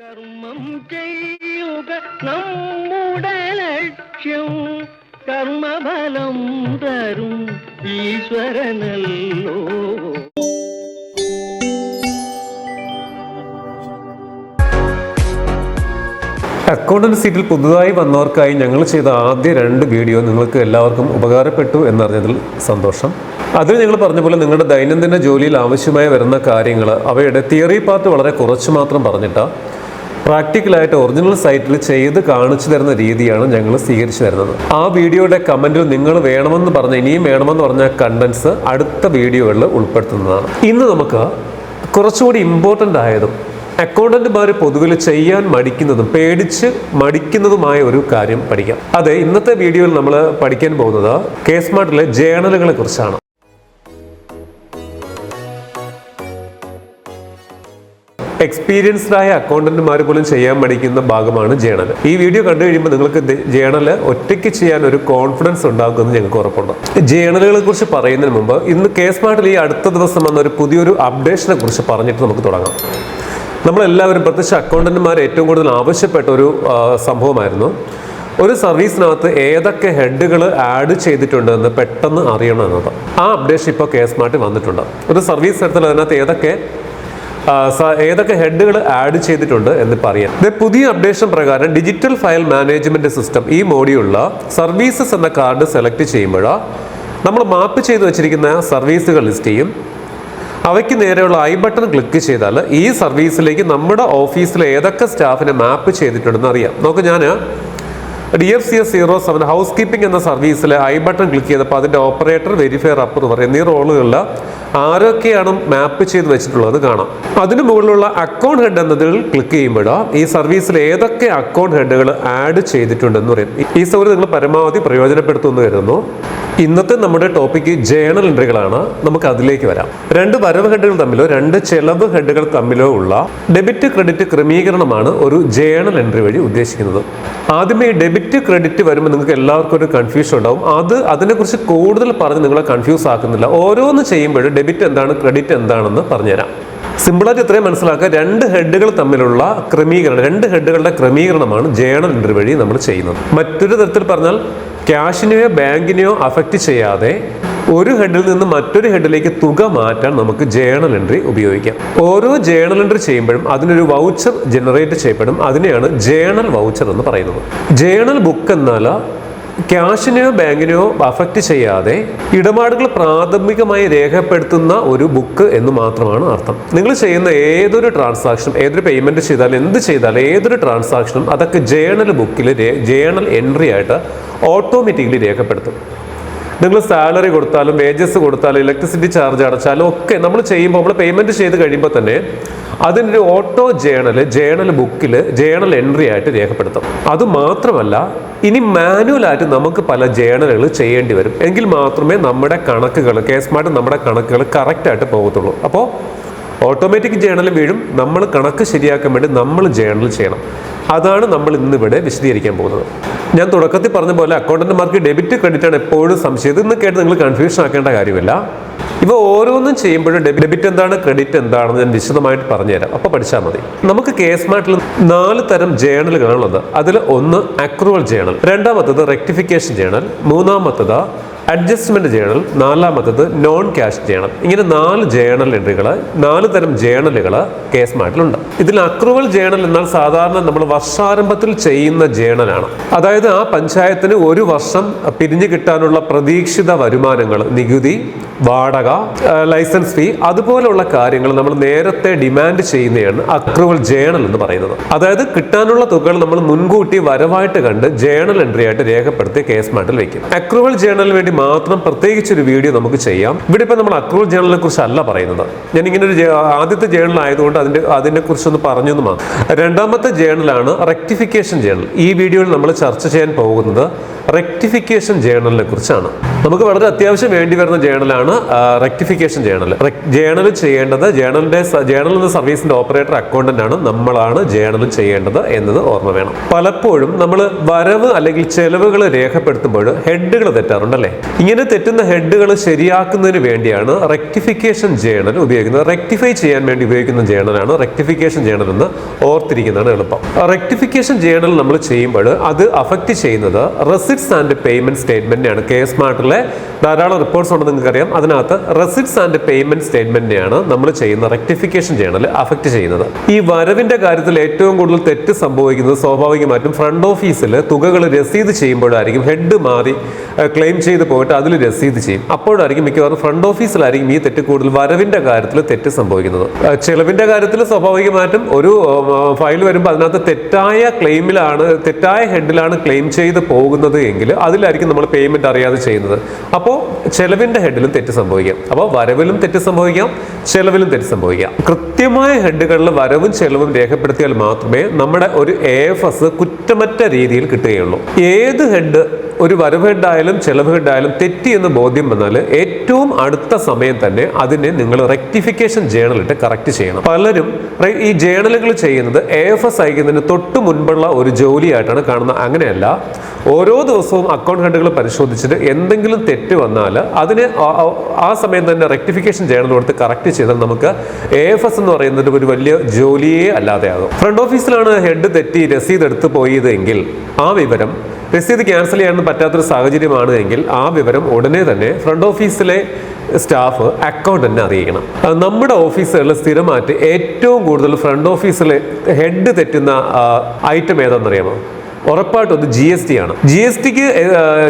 കർമ്മം ചെയ്യുക നമ്മുടെ ലക്ഷ്യം. കർമ്മഫലം തരും ഈശ്വരനല്ലോ. അക്കൗണ്ടൻസിറ്റിൽ സീറ്റിൽ പുതുതായി വന്നവർക്കായി ഞങ്ങൾ ചെയ്ത ആദ്യ രണ്ട് വീഡിയോ നിങ്ങൾക്ക് എല്ലാവർക്കും ഉപകാരപ്പെട്ടു എന്നറിഞ്ഞതിൽ സന്തോഷം. അതിൽ ഞങ്ങൾ പറഞ്ഞ പോലെ നിങ്ങളുടെ ദൈനംദിന ജോലിയിൽ ആവശ്യമായി വരുന്ന കാര്യങ്ങൾ അവയുടെ തിയറി പാർട്ട് വളരെ കുറച്ച് മാത്രം പറഞ്ഞിട്ട്. പ്രാക്ടിക്കലായിട്ട് ഒറിജിനൽ സൈറ്റിൽ ചെയ്ത് കാണിച്ചു തരുന്ന രീതിയാണ് ഞങ്ങൾ സ്വീകരിച്ചു വരുന്നത് ആ വീഡിയോയുടെ കമന്റിൽ നിങ്ങൾ വേണമെന്ന് പറഞ്ഞ ഇനിയും വേണമെന്ന് പറഞ്ഞ കണ്ടന്റ്സ് അടുത്ത വീഡിയോകളിൽ ഉൾപ്പെടുത്തുന്നതാണ്. ഇന്ന് നമുക്ക് കുറച്ചുകൂടി ഇമ്പോർട്ടന്റ് ആയതും അക്കൗണ്ടന്റുമാർ പൊതുവിൽ ചെയ്യാൻ മടിക്കുന്നതും പേടിച്ച് മടിക്കുന്നതുമായ ഒരു കാര്യം പഠിക്കാം. അതെ ഇന്നത്തെ വീഡിയോയിൽ നമ്മൾ പഠിക്കാൻ പോകുന്നത് കേസ്മാർട്ടിലെ ജേണലുകളെ കുറിച്ചാണ്. എക്സ്പീരിയൻസ്ഡ് ആയ അക്കൗണ്ടന്റുമാർ പോലും ചെയ്യാൻ പഠിക്കുന്ന ഭാഗമാണ് ജേണൽ ഈ വീഡിയോ കണ്ടു കഴിയുമ്പോൾ നിങ്ങൾക്ക് ജേണൽ ഒറ്റയ്ക്ക് ചെയ്യാൻ ഒരു കോൺഫിഡൻസ് ഉണ്ടാകുമെന്ന് ഞങ്ങൾക്ക് ഉറപ്പുണ്ട്. ജേണലുകളെ കുറിച്ച് പറയുന്നതിന് മുമ്പ് ഇന്ന് കെ സ്മാർട്ടിൽ ഈ അടുത്ത ദിവസം വന്ന ഒരു പുതിയൊരു അപ്ഡേഷനെ കുറിച്ച് പറഞ്ഞിട്ട് നമുക്ക് തുടങ്ങാം. നമ്മളെല്ലാവരും പ്രത്യേകിച്ച് അക്കൗണ്ടന്റുമാർ ഏറ്റവും കൂടുതൽ ആവശ്യപ്പെട്ട ഒരു സംഭവമായിരുന്നു. ഒരു സർവീസിനകത്ത് ഏതൊക്കെ ഹെഡുകൾ ആഡ് ചെയ്തിട്ടുണ്ട് എന്ന് പെട്ടെന്ന് അറിയണം എന്നത്. ആ അപ്ഡേഷൻ ഇപ്പോൾ കെ സ്മാർട്ടിൽ വന്നിട്ടുണ്ട്. ഒരു സർവീസ് എടുത്താൽ അതിനകത്ത് ഏതൊക്കെ ഏതൊക്കെ ഹെഡുകൾ ആഡ് ചെയ്തിട്ടുണ്ട് എന്ന് പറയാം. പുതിയ അപ്ഡേഷൻ പ്രകാരം ഡിജിറ്റൽ ഫയൽ മാനേജ്മെന്റ് സിസ്റ്റം ഈ മോഡിയുള്ള സർവീസസ് എന്ന കാർഡ് സെലക്ട് ചെയ്യുമ്പോൾ നമ്മൾ മാപ്പ് ചെയ്ത് വെച്ചിരിക്കുന്ന സർവീസുകൾ ലിസ്റ്റ് ചെയ്യും. അവയ്ക്ക് നേരെയുള്ള ഐ ബട്ടൺ ക്ലിക്ക് ചെയ്താൽ ഈ സർവീസിലേക്ക് നമ്മുടെ ഓഫീസിലെ ഏതൊക്കെ സ്റ്റാഫിനെ മാപ്പ് ചെയ്തിട്ടുണ്ടെന്ന് അറിയാം. നമുക്ക് ഞാൻ D F C S zero seven house keeping എന്ന സർവീസിൽ ഐ ബട്ടൺ ക്ലിക്ക് ചെയ്തപ്പോൾ അതിന്റെ ഓപ്പറേറ്റർ വെരിഫയർ പറയും. എന്നീ റോളുകളിൽ ആരൊക്കെയാണ് മാപ്പ് ചെയ്ത് വെച്ചിട്ടുള്ളത് കാണാം. അതിന് മുകളിലുള്ള അക്കൗണ്ട് ഹെഡ് എന്നതിൽ ക്ലിക്ക് ചെയ്യുമ്പോൾ ഈ സർവീസിൽ ഏതൊക്കെ അക്കൗണ്ട് ഹെഡുകൾ ആഡ് ചെയ്തിട്ടുണ്ടെന്ന് പറയും. ഈ സൗകര്യം നിങ്ങൾ പരമാവധി പ്രയോജനപ്പെടുത്തുമെന്ന് കരുതുന്നു. ഇന്നത്തെ നമ്മുടെ ടോപ്പിക്ക് ജേണൽ എൻട്രികളാണ് നമുക്ക് അതിലേക്ക് വരാം. രണ്ട് വരവ് ഹെഡുകൾ തമ്മിലോ രണ്ട് ചെലവ് ഹെഡുകൾ തമ്മിലോ ഉള്ള ഡെബിറ്റ് ക്രെഡിറ്റ് ക്രമീകരണമാണ് ഒരു ജേണൽ എൻട്രി വഴി ഉദ്ദേശിക്കുന്നത്. ആദ്യമേ ഡെബിറ്റ് ക്രെഡിറ്റ് വരുമ്പോൾ നിങ്ങൾക്ക് എല്ലാവർക്കും ഒരു കൺഫ്യൂഷൻ ഉണ്ടാവും. അത് അതിനെക്കുറിച്ച് കൂടുതൽ പറഞ്ഞ് നിങ്ങളെ കൺഫ്യൂസ് ആക്കുന്നില്ല. ഓരോന്ന് ചെയ്യുമ്പോഴും ഡെബിറ്റ് എന്താണ് ക്രെഡിറ്റ് എന്താണെന്ന് പറഞ്ഞുതരാം. സിമ്പിളായിട്ട് ഇത്രയും മനസ്സിലാക്കുക. രണ്ട് ഹെഡുകൾ തമ്മിലുള്ള ക്രമീകരണം രണ്ട് ഹെഡുകളുടെ ക്രമീകരണമാണ് ജേണൽ എൻട്രി വഴി നമ്മൾ ചെയ്യുന്നത്. മറ്റൊരു തരത്തിൽ പറഞ്ഞാൽ ക്യാഷിനെയോ ബാങ്കിനെയോ അഫക്റ്റ് ചെയ്യാതെ ഒരു ഹെഡിൽ നിന്ന് മറ്റൊരു ഹെഡിലേക്ക് തുക മാറ്റാൻ നമുക്ക് ജേണൽ എൻട്രി ഉപയോഗിക്കാം. ഓരോ ജേണൽ എൻട്രി ചെയ്യുമ്പോഴും അതിനൊരു വൗച്ചർ ജനറേറ്റ് ചെയ്യപ്പെടും. അതിനെയാണ് ജേണൽ വൗച്ചർ എന്ന് പറയുന്നത്. ജേണൽ ബുക്ക് എന്നാൽ ക്യാഷിനെയോ ബാങ്കിനെയോ അഫക്റ്റ് ചെയ്യാതെ ഇടപാടുകൾ പ്രാഥമികമായി രേഖപ്പെടുത്തുന്ന ഒരു ബുക്ക് എന്ന് മാത്രമാണ് അർത്ഥം. നിങ്ങൾ ചെയ്യുന്ന ഏതൊരു ട്രാൻസാക്ഷനും ഏതൊരു പേയ്മെന്റ് ചെയ്താലും എന്ത് ചെയ്താലും ഏതൊരു ട്രാൻസാക്ഷനും അതൊക്കെ ജേണൽ ബുക്കിൽ ജേണൽ എൻട്രി ആയിട്ട് ഓട്ടോമാറ്റിക്കലി രേഖപ്പെടുത്തും. നിങ്ങൾ സാലറി കൊടുത്താലും വേജസ് കൊടുത്താലും ഇലക്ട്രിസിറ്റി ചാർജ് അടച്ചാലും ഒക്കെ നമ്മൾ ചെയ്യുമ്പോൾ നമ്മൾ പേയ്മെന്റ് ചെയ്ത് കഴിയുമ്പോൾ തന്നെ അതിനൊരു ഓട്ടോ ജേണൽ ജേണൽ ബുക്കിൽ ജേണൽ എൻട്രി ആയിട്ട് രേഖപ്പെടുത്തും. അത് മാത്രമല്ല ഇനി മാനുവലായിട്ട് നമുക്ക് പല ജേണലുകൾ ചെയ്യേണ്ടി വരും. എങ്കിൽ മാത്രമേ നമ്മുടെ കണക്കുകൾ കേസ്മായിട്ട് നമ്മുടെ കണക്കുകൾ കറക്റ്റായിട്ട് പോകത്തുള്ളൂ. അപ്പോൾ ഓട്ടോമാറ്റിക് ജേണൽ വീഴും. നമ്മൾ കണക്ക് ശരിയാക്കാൻ വേണ്ടി നമ്മൾ ജേണൽ ചെയ്യണം. അതാണ് നമ്മൾ ഇന്നിവിടെ വിശദീകരിക്കാൻ പോകുന്നത്. ഞാൻ തുടക്കത്തിൽ പറഞ്ഞ പോലെ അക്കൗണ്ടന്റുമാർക്ക് ഡെബിറ്റ് ക്രെഡിറ്റ് ആണ് എപ്പോഴും സംശയം. ഇന്ന് കേട്ട് നിങ്ങൾ കൺഫ്യൂഷൻ ആക്കേണ്ട കാര്യമില്ല. ഇവ ഓരോന്നും ചെയ്യുമ്പോഴും ഡെബിറ്റ് എന്താണ് ക്രെഡിറ്റ് എന്താണെന്ന് ഞാൻ വിശദമായിട്ട് പറഞ്ഞുതരാം. അപ്പോൾ പഠിച്ചാൽ മതി. നമുക്ക് കേസ് മാറ്റിൽ നാല് തരം ജേണലുകളാണുള്ളത് അതിൽ ഒന്ന് അക്രൂവൽ ജേണൽ രണ്ടാമത്തത് റെക്ടിഫിക്കേഷൻ ജേണൽ മൂന്നാമത്തത് അഡ്ജസ്റ്റ്മെന്റ് ജേണൽ നാലാമത്തത് നോൺ ക്യാഷ് ജേണൽ. ഇങ്ങനെ നാല് ജേണൽ എൻട്രികൾ നാല് തരം ജേണലുകൾ കേസ് മാറ്റിലുണ്ട് ഇതിൽ അക്രൂവൽ ജേണൽ എന്നാൽ സാധാരണ നമ്മൾ വർഷാരംഭത്തിൽ ചെയ്യുന്ന ജേണലാണ്. അതായത് ആ പഞ്ചായത്തിന് ഒരു വർഷം പിരിഞ്ഞു കിട്ടാനുള്ള പ്രതീക്ഷിത വരുമാനങ്ങൾ നികുതി വാടക ലൈസൻസ് ഫീ അതുപോലുള്ള കാര്യങ്ങൾ നമ്മൾ നേരത്തെ ഡിമാൻഡ് ചെയ്യുന്നതാണ് അക്രൂവൽ ജേണൽ എന്ന് പറയുന്നത്. അതായത് കിട്ടാനുള്ള തുകകൾ നമ്മൾ മുൻകൂട്ടി വരവായിട്ട് കണ്ട് ജേണൽ എൻട്രി ആയിട്ട് രേഖപ്പെടുത്തി കേസ് മാറ്റിൽ വയ്ക്കും. അക്രൂവൽ ജേണലിന് വേണ്ടി മാത്രം പ്രത്യേകിച്ച് ഒരു വീഡിയോ നമുക്ക് ചെയ്യാം. ഇവിടെ ഇപ്പം നമ്മൾ അക്രൂർ ജേണലിനെ കുറിച്ചല്ല പറയുന്നത്. ഞാൻ ഇങ്ങനെ ഒരു ആദ്യത്തെ ജേണൽ ആയതുകൊണ്ട് അതിന്റെ അതിനെ കുറിച്ചൊന്ന് പറഞ്ഞു എന്ന് മാത്രം രണ്ടാമത്തെ ജേണലാണ് റെക്ടിഫിക്കേഷൻ ജേണൽ. ഈ വീഡിയോയിൽ നമ്മൾ ചർച്ച ചെയ്യാൻ പോകുന്നത് റെക്ടിഫിക്കേഷൻ ജേണലിനെ കുറിച്ചാണ്. നമുക്ക് വളരെ അത്യാവശ്യം വേണ്ടി വരുന്ന ജേണലാണ് റെക്ടിഫിക്കേഷൻ ജേണൽ ജേണൽ ചെയ്യേണ്ടത് ജേണലിന്റെ ജേണൽ എന്ന സർവീസിന്റെ ഓപ്പറേറ്റർ അക്കൗണ്ടന്റ് ആണ് നമ്മളാണ് ജേണൽ ചെയ്യേണ്ടത് എന്നത് ഓർമ്മ വേണം. പലപ്പോഴും നമ്മൾ വരവ് അല്ലെങ്കിൽ ചെലവുകൾ രേഖപ്പെടുത്തുമ്പോൾ ഹെഡുകൾ തെറ്റാറുണ്ടല്ലേ? ഇങ്ങനെ തെറ്റുന്ന ഹെഡുകൾ ശരിയാക്കുന്നതിന് വേണ്ടിയാണ് റെക്ടിഫിക്കേഷൻ ജേണൽ ഉപയോഗിക്കുന്നത്. റെക്ടിഫൈ ചെയ്യാൻ വേണ്ടി ഉപയോഗിക്കുന്ന ജേണലാണ് റെക്ടിഫിക്കേഷൻ ജേണൽ എന്ന് ഓർത്തിരിക്കുന്നതാണ് എളുപ്പം. റെക്ടിഫിക്കേഷൻ ജേണൽ നമ്മൾ ചെയ്യുമ്പോൾ അത് അഫക്റ്റ് ചെയ്യുന്നത് റെസിറ്റ്സ് ആൻഡ് പേയ്മെന്റ് സ്റ്റേറ്റ്മെന്റിനെയാണ് കെ സ്മാർട്ടിലെ ധാരാളം റിപ്പോർട്ട്സ് ഉണ്ടെന്ന് നിങ്ങൾക്കറിയാം. അതിനകത്ത് റെസിറ്റ്സ് ആൻഡ് പേയ്മെന്റ് സ്റ്റേറ്റ്മെന്റിനെയാണ് നമ്മൾ ചെയ്യുന്ന റെക്ടിഫിക്കേഷൻ ജേണൽ അഫക്റ്റ് ചെയ്യുന്നത്. ഈ വരവിന്റെ കാര്യത്തിൽ ഏറ്റവും കൂടുതൽ തെറ്റ് സംഭവിക്കുന്നത് സ്വാഭാവികമായിട്ടും ഫ്രണ്ട് ഓഫീസിൽ തുകകൾ രസീത് ചെയ്യുമ്പോഴായിരിക്കും. ഹെഡ് മാറി ക്ലെയിം ചെയ്ത് പോയിട്ട് അതിൽ രസീത് ചെയ്യും. അപ്പോഴായിരിക്കും മിക്കവാറും ഫ്രണ്ട് ഓഫീസിലായിരിക്കും ഈ തെറ്റ് കൂടുതൽ വരവിന്റെ കാര്യത്തിൽ തെറ്റ് സംഭവിക്കുന്നത്. ചെലവിന്റെ കാര്യത്തിൽ സ്വാഭാവികമായിട്ടും ഒരു ഫയൽ വരുമ്പോൾ അതിനകത്ത് തെറ്റായ ക്ലെയിമിലാണ് തെറ്റായ ഹെഡിലാണ് ക്ലെയിം ചെയ്ത് പോകുന്നത് എങ്കിൽ അതിലായിരിക്കും നമ്മൾ പേയ്മെന്റ് അറിയാതെ ചെയ്യുന്നത്. അപ്പോൾ ചെലവിന്റെ ഹെഡിലും തെറ്റ് സംഭവിക്കാം. അപ്പോൾ വരവിലും തെറ്റ് സംഭവിക്കാം ചിലവിലും തെറ്റ് സംഭവിക്കാം. കൃത്യമായ ഹെഡുകളിൽ വരവും ചെലവും രേഖപ്പെടുത്തിയാൽ മാത്രമേ നമ്മുടെ ഒരു എ എഫ് എസ് കുറ്റമറ്റ രീതിയിൽ കിട്ടുകയുള്ളൂ. ഏത് ഹെഡ് ഒരു വരവ് ഹെഡായാലും ചെലവ് ഹെഡായാലും തെറ്റി എന്ന് ബോധ്യം വന്നാൽ ഏറ്റവും അടുത്ത സമയം തന്നെ അതിനെ നിങ്ങൾ റെക്ടിഫിക്കേഷൻ ജേണലിട്ട് കറക്റ്റ് ചെയ്യണം. പലരും ഈ ജേണലുകൾ ചെയ്യുന്നത് എ എഫ് എസ് അയക്കുന്നതിന് തൊട്ട് മുൻപുള്ള ഒരു ജോലിയായിട്ടാണ് കാണുന്നത്. അങ്ങനെയല്ല ഓരോ ദിവസവും അക്കൗണ്ട് ഹെഡുകൾ പരിശോധിച്ചിട്ട് എന്തെങ്കിലും തെറ്റ് വന്നാൽ അതിന് ആ- സമയം തന്നെ റെക്ടിഫിക്കേഷൻ ജേണൽ കൊടുത്ത് കറക്റ്റ് ചെയ്താൽ നമുക്ക് എ എഫ് എസ് എന്ന് പറയുന്നത് ഒരു വലിയ ജോലിയേ അല്ലാതെയാകും. ഫ്രണ്ട് ഓഫീസിലാണ് ഹെഡ് തെറ്റി രസീത് എടുത്ത് പോയതെങ്കിൽ ആ വിവരം രസീത് ക്യാൻസൽ ചെയ്യാൻ പറ്റാത്തൊരു സാഹചര്യമാണ് എങ്കിൽ ആ വിവരം ഉടനെ തന്നെ ഫ്രണ്ട് ഓഫീസിലെ സ്റ്റാഫ് അക്കൗണ്ടന്റിനെ അറിയിക്കണം. നമ്മുടെ ഓഫീസുകളിൽ സ്ഥിരമായിട്ട് ഏറ്റവും കൂടുതൽ ഫ്രണ്ട് ഓഫീസിലെ ഹെഡ് തെറ്റുന്ന ഐറ്റം ഏതാണെന്നറിയാമോ? ഉറപ്പായിട്ടും അത് ജി എസ് ടി ആണ്. ജി എസ് ടിക്ക്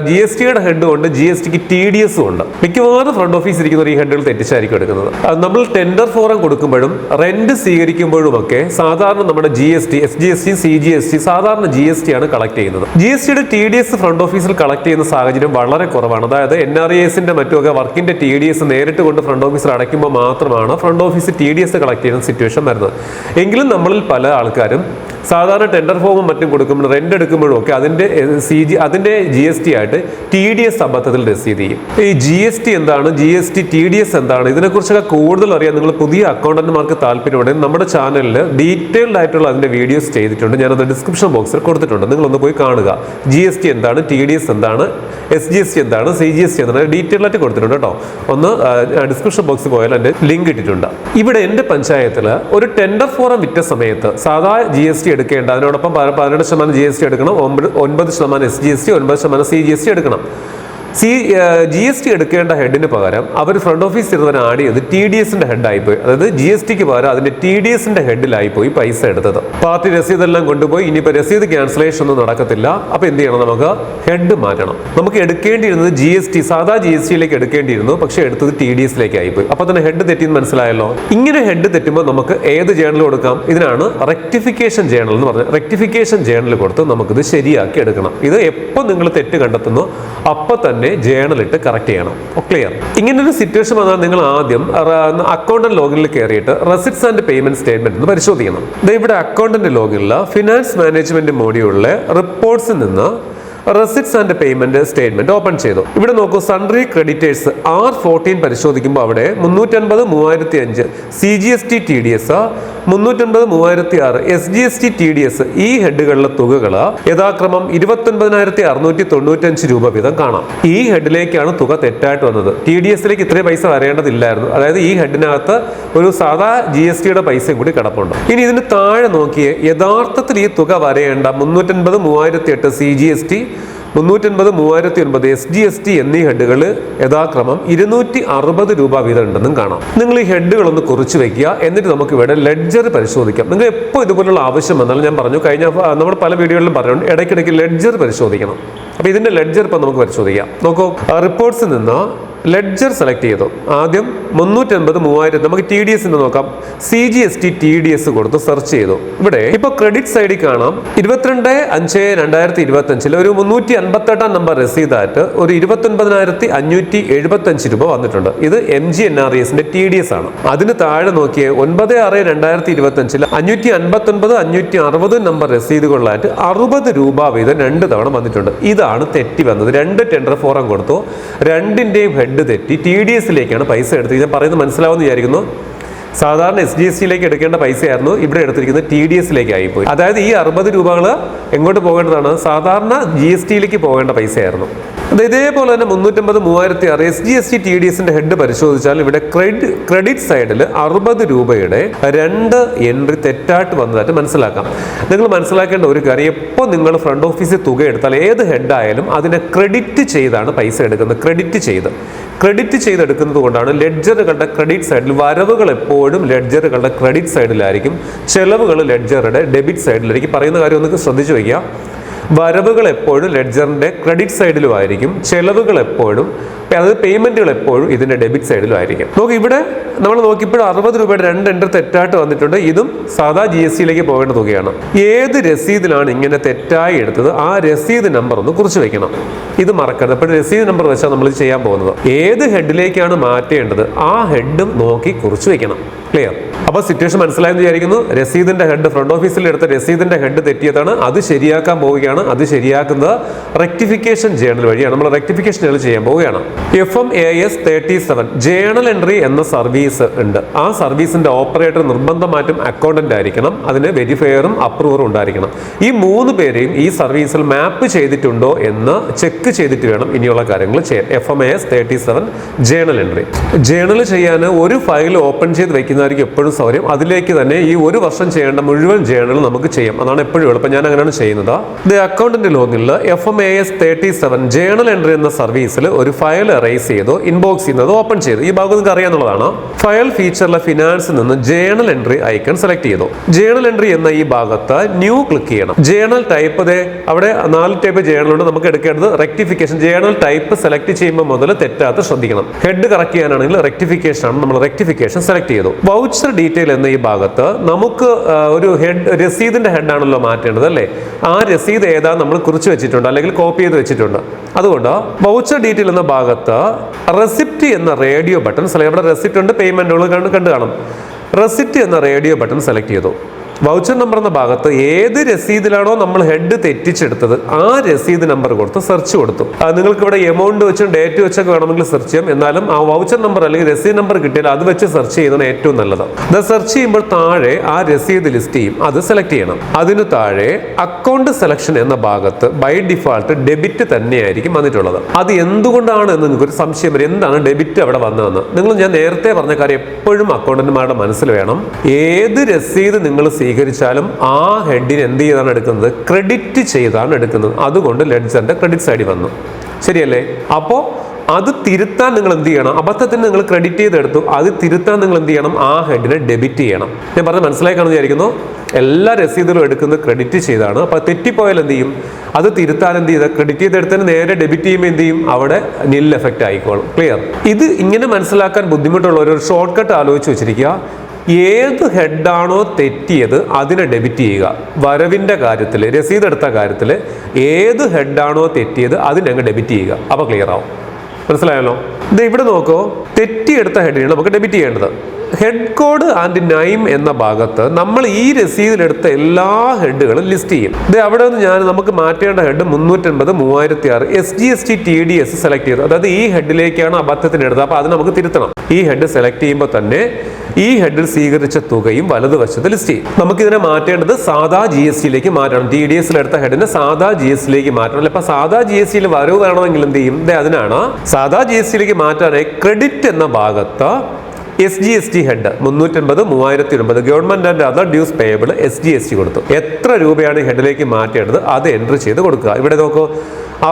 ജി എസ് ടിയുടെ ഹെഡും ഉണ്ട് ജി എസ് ടിക്ക് ടി ഡി എസും ഉണ്ട്. മിക്കവാറും ഫ്രണ്ട് ഓഫീസ് ഇരിക്കുന്നവർ ഈ ഹെഡുകൾ തെറ്റിച്ചായിരിക്കും എടുക്കുന്നത്. നമ്മൾ ടെൻഡർ ഫോറം കൊടുക്കുമ്പോഴും റെന്റ് സ്വീകരിക്കുമ്പോഴും ഒക്കെ സാധാരണ നമ്മുടെ G S T S G S T C G S T സാധാരണ ജി എസ് ടി ആണ് കളക്ട് ചെയ്യുന്നത്. ജി എസ് ടിയുടെ ടി ഡി എസ് ഫ്രണ്ട് ഓഫീസിൽ കളക്ട് ചെയ്യുന്ന സാഹചര്യം വളരെ കുറവാണ്. അതായത് എൻ ആർ എസിന്റെ മറ്റുമൊക്കെ വർക്കിന്റെ ടി ഡി എസ് നേരിട്ട് കൊണ്ട് ഫ്രണ്ട് ഓഫീസിൽ അടയ്ക്കുമ്പോൾ മാത്രമാണ് front office T D S collect ചെയ്യുന്ന സിറ്റുവേഷൻ വരുന്നത്. എങ്കിലും നമ്മളിൽ പല ആൾക്കാരും സാധാരണ ടെൻഡർ ഫോമും മറ്റും കൊടുക്കുമ്പോൾ റെന്റ് എടുക്കുമ്പോഴും ഒക്കെ അതിന്റെ സി ജി അതിന്റെ ജി എസ് ടി ആയിട്ട് ടി ഡി എസ് അബദ്ധത്തിൽ രസീത് ചെയ്യും. ഈ ജി എസ് ടി എന്താണ്? G S T T D S എന്താണ്? ഇതിനെക്കുറിച്ചൊക്കെ കൂടുതൽ അറിയാൻ നിങ്ങൾ പുതിയ അക്കൗണ്ടന്റ്മാർക്ക് താല്പര്യമുണ്ടെങ്കിൽ നമ്മുടെ ചാനലിൽ ഡീറ്റെയിൽഡ് ആയിട്ടുള്ള അതിന്റെ വീഡിയോസ് ചെയ്തിട്ടുണ്ട്. ഞാനത് ഡിസ്ക്രിപ്ഷൻ ബോക്സിൽ കൊടുത്തിട്ടുണ്ട്. നിങ്ങളൊന്ന് പോയി കാണുക. ജി എസ് ടി എന്താണ്? ടി ഡി എസ് എന്താണ്? എസ് ജി എസ് ടി എന്താണ്? സി ജി എസ് ടി എന്താണ്? ഡീറ്റെയിൽ ആയിട്ട് കൊടുത്തിട്ടുണ്ട് കേട്ടോ. ഒന്ന് ഡിസ്ക്രിപ്ഷൻ ബോക്സിൽ പോയാൽ എന്റെ ലിങ്ക് ഇട്ടിട്ടുണ്ട്. ഇവിടെ എന്റെ പഞ്ചായത്തിൽ ഒരു ടെൻഡർ ഫോറം വിറ്റ സമയത്ത് സാധാ ജി എസ് ടി എടുക്കേണ്ട. അതിനോടൊപ്പം പതിനെട്ട് ശതമാനം ജി എസ് ടി എടുക്കണം. ഒമ്പത് ഒൻപത് ശതമാനം എസ് ജി എസ് ടി ഒൻപത് ശതമാനം സി ജി എസ് ടി എടുക്കണം. സി ജി എസ് ടി എടുക്കേണ്ട ഹെഡിന് പകരം അവർ ഫ്രണ്ട് ഓഫീസ് ഇരുന്നവർ ആഡ് ചെയ്ത് ടി ഡി എസിന്റെ ഹെഡായിപ്പോയി അതായത് ജി എസ് ടിക്ക് പകരം അതിന്റെ ടി ഡി എസിന്റെ ഹെഡിലായി പോയി പൈസ എടുത്തത്. പാർട്ടി രസീതെല്ലാം കൊണ്ടുപോയി. ഇനിയിപ്പോൾ രസീത് ക്യാൻസലേഷൻ ഒന്നും നടക്കത്തില്ല. അപ്പോൾ എന്ത് ചെയ്യണം നമുക്ക്? ഹെഡ് മാറ്റണം. നമുക്ക് എടുക്കേണ്ടിയിരുന്നത് ജി എസ് ടി സാധാ ജി എസ് ടിയിലേക്ക് എടുക്കേണ്ടിയിരുന്നു. പക്ഷേ എടുത്തത് ടി ഡി എസിലേക്ക് ആയിപ്പോയി അപ്പോൾ തന്നെ ഹെഡ് തെറ്റിയെന്ന് മനസ്സിലായല്ലോ? ഇങ്ങനെ ഹെഡ് തെറ്റുമ്പോൾ നമുക്ക് ഏത് ജേണൽ കൊടുക്കാം? ഇതിനാണ് റെക്ടിഫിക്കേഷൻ ജേണൽ എന്ന് പറഞ്ഞത് റെക്ടിഫിക്കേഷൻ ജേണൽ കൊടുത്ത് നമുക്കിത് ശരിയാക്കി എടുക്കണം. ഇത് എപ്പോൾ നിങ്ങൾ തെറ്റ് കണ്ടെത്തുന്നു അപ്പോൾ തന്നെ ജേണൽ ഇട്ട് കറക്റ്റ് ചെയ്യണം. ക്ലിയർ ഇങ്ങനെ ഒരു സിറ്റുവേഷൻ വന്നാൽ നിങ്ങൾ ആദ്യം അക്കൗണ്ടന്റ് ലോഗിനിൽ കയറിയിട്ട് റെസിറ്റ്സ് ആൻഡ് പേയ്മെന്റ് സ്റ്റേറ്റ്മെന്റ് ഒന്ന് പരിശോധിക്കണം. ഇവിടെ അക്കൗണ്ടന്റ് ലോഗിനിൽ ഫിനാൻസ് മാനേജ്മെന്റ് മോഡ്യൂളിലെ റിപ്പോർട്ട്സിൽ നിന്ന് receipts and payment statement open ചെയ്തു. ഇവിടെ നോക്കൂ സൺറി ക്രെഡിറ്റേഴ്സ് ആർ ഫോർട്ടീൻ പരിശോധിക്കുമ്പോൾ അവിടെ മുന്നൂറ്റൻപത് മൂവായിരത്തി അഞ്ച് C G S T T D S മുന്നൂറ്റൻപത് മൂവായിരത്തി ആറ് S G S T T D S ഈ ഹെഡുകളിലെ തുകകൾ യഥാക്രമം ഇരുപത്തൊൻപതിനായിരത്തി അറുന്നൂറ്റി തൊണ്ണൂറ്റഞ്ച് രൂപ വീതം കാണാം. ഈ ഹെഡിലേക്കാണ് തുക തെറ്റായിട്ട് വന്നത്. ടി ഡി എസിലേക്ക് ഇത്രയും പൈസ വരേണ്ടതില്ലായിരുന്നു അതായത് ഈ ഹെഡിനകത്ത് ഒരു സാധാ ജി എസ് ടിയുടെ പൈസയും കൂടി കിടപ്പുണ്ട്. ഇനി ഇതിന് താഴെ നോക്കിയേ യഥാർത്ഥത്തിൽ ഈ തുക വരേണ്ട മുന്നൂറ്റൻപത് മൂവായിരത്തി എട്ട് സി ജി എസ് ടി മുന്നൂറ്റൻപത് മൂവായിരത്തി ഒൻപത് എസ് ജി എസ് ടി എന്നീ ഹെഡുകൾ യഥാക്രമം ഇരുന്നൂറ്റി അറുപത് രൂപ വീതം ഉണ്ടെന്നും കാണാം. നിങ്ങൾ ഈ ഹെഡുകളൊന്ന് കുറിച്ച് വെക്കുക എന്നിട്ട് നമുക്ക് ഇവിടെ ലെഡ്ജർ പരിശോധിക്കാം. നിങ്ങൾ എപ്പോൾ ഇതുപോലുള്ള ആവശ്യം വന്നാലും ഞാൻ പറഞ്ഞു കഴിഞ്ഞ നമ്മൾ പല വീഡിയോകളിലും പറഞ്ഞു ഇടയ്ക്കിടയ്ക്ക് ലെഡ്ജർ പരിശോധിക്കണം. അപ്പോൾ ഇതിന്റെ ലെഡ്ജർ ഇപ്പം നമുക്ക് പരിശോധിക്കാം. നോക്കൂ റിപ്പോർട്ട്സിൽ നിന്ന് ലെഡ്ജർ സെലക്ട് ചെയ്തു. ആദ്യം മുന്നൂറ്റൻപത് മൂവായിരം നമുക്ക് ടി ഡി എസ് നോക്കാം. C G S T T D S കൊടുത്ത് സെർച്ച് ചെയ്തു. ഇവിടെ ഇപ്പൊ ക്രെഡിറ്റ് സൈഡിൽ കാണാം. ഇരുപത്തിരണ്ട് അഞ്ച് രണ്ടായിരത്തി ഇരുപത്തി അഞ്ചിൽ ഒരു മുന്നൂറ്റി അൻപത്തെട്ടാം നമ്പർ രസീതായിട്ട് ഒരു ഇരുപത്തൊൻപതിനായിരത്തി അഞ്ഞൂറ്റി എഴുപത്തി അഞ്ച് രൂപ വന്നിട്ടുണ്ട്. ഇത് എം ജി എൻ ആർ എസിന്റെ ടി ഡി എസ് ആണ്. അതിന് താഴെ നോക്കിയ ഒൻപത് ആറ് രണ്ടായിരത്തി ഇരുപത്തി അഞ്ചിൽ അഞ്ഞൂറ്റി അൻപത്തി ഒൻപത് അഞ്ഞൂറ്റി അറുപത് നമ്പർ രസീതുകളിലായിട്ട് അറുപത് രൂപ വീതം രണ്ട് തവണ വന്നിട്ടുണ്ട്. ഇതാണ് തെറ്റി വന്നത്. രണ്ട് ടെൻഡർ ഫോറം കൊടുത്തു. രണ്ടിന്റെയും ഹെഡ് തെറ്റി. ടി ഡി എസിലേക്കാണ് പൈസ എടുത്തത്. ഞാൻ പറയുന്നത് മനസ്സിലാവുമെന്ന് വിചാരിക്കുന്നു. സാധാരണ എസ് ജി എസ് ടിയിലേക്ക് എടുക്കേണ്ട പൈസയായിരുന്നു ഇവിടെ എടുത്തിരിക്കുന്നത് ടി ഡി എസിലേക്ക് ആയിപ്പോയി. അതായത് ഈ അറുപത് രൂപകൾ എങ്ങോട്ട് പോകേണ്ടതാണ്? സാധാരണ ജി എസ് ടിയിലേക്ക് പോകേണ്ട പൈസയായിരുന്നു. അത് ഇതേപോലെ തന്നെ മുന്നൂറ്റമ്പത് മൂവായിരത്തി ആറ് S G S T T D എസിന്റെ ഹെഡ് പരിശോധിച്ചാൽ ഇവിടെ ക്രെഡിറ്റ് ക്രെഡിറ്റ് സൈഡിൽ അറുപത് രൂപയുടെ രണ്ട് എൻട്രി തെറ്റായിട്ട് വന്നതായിട്ട് മനസ്സിലാക്കാം. നിങ്ങൾ മനസ്സിലാക്കേണ്ട ഒരു കാര്യം എപ്പോൾ നിങ്ങൾ ഫ്രണ്ട് ഓഫീസിൽ തുക എടുത്താൽ ഏത് ഹെഡായാലും അതിനെ ക്രെഡിറ്റ് ചെയ്താണ് പൈസ എടുക്കുന്നത്. ക്രെഡിറ്റ് ചെയ്ത്. ക്രെഡിറ്റ് ചെയ്തെടുക്കുന്നത് കൊണ്ടാണ് ലെഡ്ജറുകളുടെ ക്രെഡിറ്റ് സൈഡിൽ വരവുകൾ എപ്പോഴും ലെഡ്ജറുകളുടെ ക്രെഡിറ്റ് സൈഡിലായിരിക്കും ചെലവുകൾ ലെഡ്ജറുടെ ഡെബിറ്റ് സൈഡിലായിരിക്കും പറയുന്ന കാര്യം ഒന്ന് ശ്രദ്ധിച്ചു വയ്ക്കുക വരവുകൾ എപ്പോഴും ലെഡ്ജറിന്റെ ക്രെഡിറ്റ് സൈഡിലും ആയിരിക്കും ചെലവുകൾ എപ്പോഴും അതായത് പേയ്മെന്റുകൾ എപ്പോഴും ഇതിന്റെ ഡെബിറ്റ് സൈഡിലും ആയിരിക്കും നമുക്ക് ഇവിടെ നമ്മൾ നോക്കിയപ്പോൾ അറുപത് രൂപയുടെ രണ്ട് എൻട്രി തെറ്റായിട്ട് വന്നിട്ടുണ്ട്. ഇതും സാധാ ജി എസ് ടിയിലേക്ക് പോകേണ്ട തുകയാണ്. ഏത് രസീതിലാണ് ഇങ്ങനെ തെറ്റായി എടുത്തത്? ആ രസീത് നമ്പർ ഒന്ന് കുറിച്ച് വെക്കണം. ഇത് മറക്കരുത്. അപ്പോൾ രസീത് നമ്പർ വെച്ചാൽ നമ്മൾ ചെയ്യാൻ പോകുന്നത്. ഏത് ഹെഡിലേക്കാണ് മാറ്റേണ്ടത്? ആ ഹെഡും നോക്കി കുറിച്ച് വെക്കണം. ക്ലിയർ അപ്പോൾ സിറ്റുവേഷൻ മനസ്സിലായെന്ന് വിചാരിക്കുന്നു. രസീദിന്റെ ഹെഡ് ഫ്രണ്ട് ഓഫീസിൽ എടുത്ത രസീദിന്റെ ഹെഡ് തെറ്റിയതാണ്. അത് ശരിയാക്കാൻ പോവുകയാണ്. അത് ശരിയാക്കുന്നത് റെക്ടിഫിക്കേഷൻ ജേണൽ വഴിയാണ്. നമ്മൾ റെക്ടിഫിക്കേഷൻ ജേണൽ ചെയ്യാൻ പോവുകയാണ്. F M A S thirty seven journal entry എന്ന സർവീസ് ഉണ്ട്. ആ സർവീസിന്റെ ഓപ്പറേറ്റർ നിർബന്ധമായിട്ടും അക്കൗണ്ടന്റ് ആയിരിക്കണം. അതിന് വെരിഫയറും അപ്രൂവറും ഉണ്ടായിരിക്കണം. ഈ മൂന്ന് പേരെയും ഈ സർവീസിൽ മാപ്പ് ചെയ്തിട്ടുണ്ടോ എന്ന് ചെക്ക് ചെയ്തിട്ട് വേണം ഇനിയുള്ള കാര്യങ്ങൾ ചെയ്യാൻ. F M A S thirty seven journal entry journal ചെയ്യാൻ ഒരു ഫയൽ ഓപ്പൺ ചെയ്ത് വെക്കുന്നതായിരിക്കും എപ്പോഴും സൗകര്യം. അതിലേക്ക് തന്നെ ഈ ഒരു വർഷം ചെയ്യേണ്ട മുഴുവൻ ചെയ്യേണ്ടത് നമുക്ക് ചെയ്യാം. അതാണ് എപ്പോഴും എളുപ്പം. ഞാൻ അങ്ങനെയാണ് ചെയ്യുന്നത്. ഇത് അക്കൗണ്ടിന്റെ ലോഗിനിൽ F M A S thirty seven journal entry എന്ന സർവീസിൽ ഒരു ഫയൽ റൈസ് ചെയ്തു ഇൻബോക്സ് ചെയ്യുന്നത് ഓപ്പൺ ചെയ്തു. ഈ ഭാഗം നിങ്ങൾക്ക് അറിയാന്നുള്ളതാണ് ഫയൽ ഫീച്ചറിലെ ഫിനാൻസിൽ നിന്ന് ജേണൽ എൻട്രി ഐക്കൺ സെലക്ട് ചെയ്തു. ജേണൽ എൻട്രി എന്ന ഈ ഭാഗത്ത് ന്യൂ ക്ലിക്ക് ചെയ്യണം. ജേണൽ ടൈപ്പ് ദേ അവിടെ നാല് ടൈപ്പ് ജേണൽ ഉണ്ട് നമുക്ക് എടുക്കേണ്ടത് റെക്ടിഫിക്കേഷൻ ജേണൽ ടൈപ്പ് സെലക്ട് ചെയ്യുമ്പോൾ മുതൽ തെറ്റാത്ത ശ്രദ്ധിക്കണം. ഹെഡ് കറക്റ്റ് ചെയ്യാനാണെങ്കിൽ റെക്ടിഫിക്കേഷൻ ആണ്. നമ്മൾ റെക്ടിഫിക്കേഷൻ സെലക്ട് ചെയ്തു. വൗച്ചർ ഡീറ്റെയിൽ എന്ന ഈ ഭാഗത്ത് നമുക്ക് ഒരു ഹെഡ് രസീതിന്റെ ഹെഡാണല്ലോ മാറ്റേണ്ടത് അല്ലേ? ആ രസീത് ഏതാ നമ്മൾ കുറിച്ച് വെച്ചിട്ടുണ്ട് അല്ലെങ്കിൽ കോപ്പി ചെയ്ത് വെച്ചിട്ടുണ്ട്. അതുകൊണ്ട് വൗച്ചർ ഡീറ്റെയിൽ എന്ന ഭാഗത്ത് റെസിപ്റ്റ് എന്ന റേഡിയോ ബട്ടൺ സെലക്ട് ഇവിടെ റെസിപ്റ്റ് ഉണ്ട് പേയ്മെന്റുകൾ കണ്ട് കണ്ടു കാണും. റെസിപ്റ്റ് എന്ന റേഡിയോ ബട്ടൺ സെലക്ട് ചെയ്തു. വൗച്ചർ നമ്പർ എന്ന ഭാഗത്ത് ഏത് രസീതിലാണോ നമ്മൾ ഹെഡ് തെറ്റിച്ചെടുത്തത് ആ രസീത് നമ്പർ കൊടുത്ത് സെർച്ച് കൊടുത്തു. നിങ്ങൾക്ക് ഇവിടെ എമൗണ്ട് വെച്ചും ഡേറ്റ് വെച്ചൊക്കെ വേണമെങ്കിൽ സെർച്ച് ചെയ്യാം. എന്നാലും ആ വൗച്ചർ നമ്പർ അല്ലെങ്കിൽ രസീത് നമ്പർ കിട്ടിയാൽ അത് വെച്ച് സെർച്ച് ചെയ്യുന്നതാണ് ഏറ്റവും നല്ലത്. ഇത് സെർച്ച് ചെയ്യുമ്പോൾ താഴെ ആ രസീത് ലിസ്റ്റ് ചെയ്യും. അത് സെലക്ട് ചെയ്യണം. അതിന് താഴെ അക്കൗണ്ട് സെലക്ഷൻ എന്ന ഭാഗത്ത് ബൈ ഡിഫാൾട്ട് ഡെബിറ്റ് തന്നെയായിരിക്കും വന്നിട്ടുള്ളത്. അത് എന്തുകൊണ്ടാണ് എന്ന് നിങ്ങൾക്ക് ഒരു സംശയം വരും. എന്താണ് ഡെബിറ്റ് അവിടെ വന്നതെന്ന്. നിങ്ങൾ ഞാൻ നേരത്തെ പറഞ്ഞ കാര്യം എപ്പോഴും അക്കൗണ്ടന്മാരുടെ മനസ്സിൽ വേണം. ഏത് രസീത് നിങ്ങൾ സ്വീകരിച്ചാലും ആ ഹെഡിന് എന്ത് ചെയ്താണ് എടുക്കുന്നത്? ക്രെഡിറ്റ് ചെയ്താണ് എടുക്കുന്നത്. അതുകൊണ്ട് ലെഡ്ജറിന്റെ ക്രെഡിറ്റ് സൈഡിൽ വന്നു. ശരിയല്ലേ? അപ്പോൾ അത് തിരുത്താൻ നിങ്ങൾ എന്ത് ചെയ്യണം? അബദ്ധത്തിന് നിങ്ങൾ ക്രെഡിറ്റ് ചെയ്തെടുത്തു. അത് തിരുത്താൻ നിങ്ങൾ എന്ത് ചെയ്യണം? ആ ഹെഡിനെ ഡെബിറ്റ് ചെയ്യണം. ഞാൻ പറഞ്ഞ മനസ്സിലായി കാണുന്ന വിചാരിക്കുന്നു? എല്ലാ രസീതുകളും എടുക്കുന്നത് ക്രെഡിറ്റ് ചെയ്താണ്. അപ്പോൾ തെറ്റിപ്പോയാൽ എന്ത് ചെയ്യും? അത് തിരുത്താൻ എന്ത് ചെയ്താൽ ക്രെഡിറ്റ് ചെയ്തെടുത്തതിന് നേരെ ഡെബിറ്റ് ചെയ്യുമ്പോൾ എന്ത് ചെയ്യും? അവിടെ നിൽ എഫക്റ്റ് ആയിക്കോളും. ക്ലിയർ? ഇത് ഇങ്ങനെ മനസ്സിലാക്കാൻ ബുദ്ധിമുട്ടുള്ള ഒരു ഷോർട്ട് കട്ട് ആലോചിച്ച് വെച്ചിരിക്കുക. ഏത് ഹെഡാണോ തെറ്റിയത് അതിനെ ഡെബിറ്റ് ചെയ്യുക. വരവിന്റെ കാര്യത്തിൽ രസീത് എടുത്ത കാര്യത്തിൽ ഏത് ഹെഡാണോ തെറ്റിയത് അതിനെ അങ്ങ് ഡെബിറ്റ് ചെയ്യുക. അപ്പോൾ ക്ലിയർ ആവും. മനസ്സിലായല്ലോ? ഇത് ഇവിടെ നോക്കോ. തെറ്റിയെടുത്ത ഹെഡിനാണ് നമുക്ക് ഡെബിറ്റ് ചെയ്യേണ്ടത്. ഹെഡ് കോഡ് ആൻഡ് നൈം എന്ന ഭാഗത്ത് നമ്മൾ ഈ രസീതിലെടുത്ത എല്ലാ ഹെഡുകളും ലിസ്റ്റ് ചെയ്യും. ഇത് അവിടെ നിന്ന് ഞാൻ നമുക്ക് മാറ്റേണ്ട ഹെഡ് മുന്നൂറ്റൻപത് മൂവായിരത്തി ആറ് S G S T T D S select ചെയ്തത് അതായത് ഈ ഹെഡിലേക്കാണ് അബദ്ധത്തിന് എടുത്തത് അപ്പോൾ അത് നമുക്ക് തിരുത്തണം. ഈ ഹെഡ് സെലക്ട് ചെയ്യുമ്പോൾ തന്നെ ഈ ഹെഡിൽ സ്വീകരിച്ച തുകയും വലതുവശത്ത് ലിസ്റ്റ് ചെയ്യും. നമുക്കിതിനെ മാറ്റേണ്ടത് സാധാ ജി എസ് ടിയിലേക്ക് മാറ്റണം. ടി ഡി എസിൽ എടുത്ത ഹെഡിനെ സാധാ ജി എസ് ടിയിലേക്ക് മാറ്റണം. അല്ലെ അപ്പൊ സാധാ ജി എസ് ടിയിൽ വരവ് വേണമെങ്കിൽ എന്ത് ചെയ്യും? അതിനാണ് സാധാ ജി എസ് ടിയിലേക്ക് മാറ്റാനായി ക്രെഡിറ്റ് എന്ന ഭാഗത്ത് S G S T head മുന്നൂറ്റൻപത് മൂവായിരത്തി ഒൻപത് government and other dues payable S G S T കൊടുത്തു. എത്ര രൂപയാണ് ഹെഡിലേക്ക് മാറ്റേണ്ടത്? അത് എൻട്രി ചെയ്ത് കൊടുക്കുക. ഇവിടെ നോക്കൂ.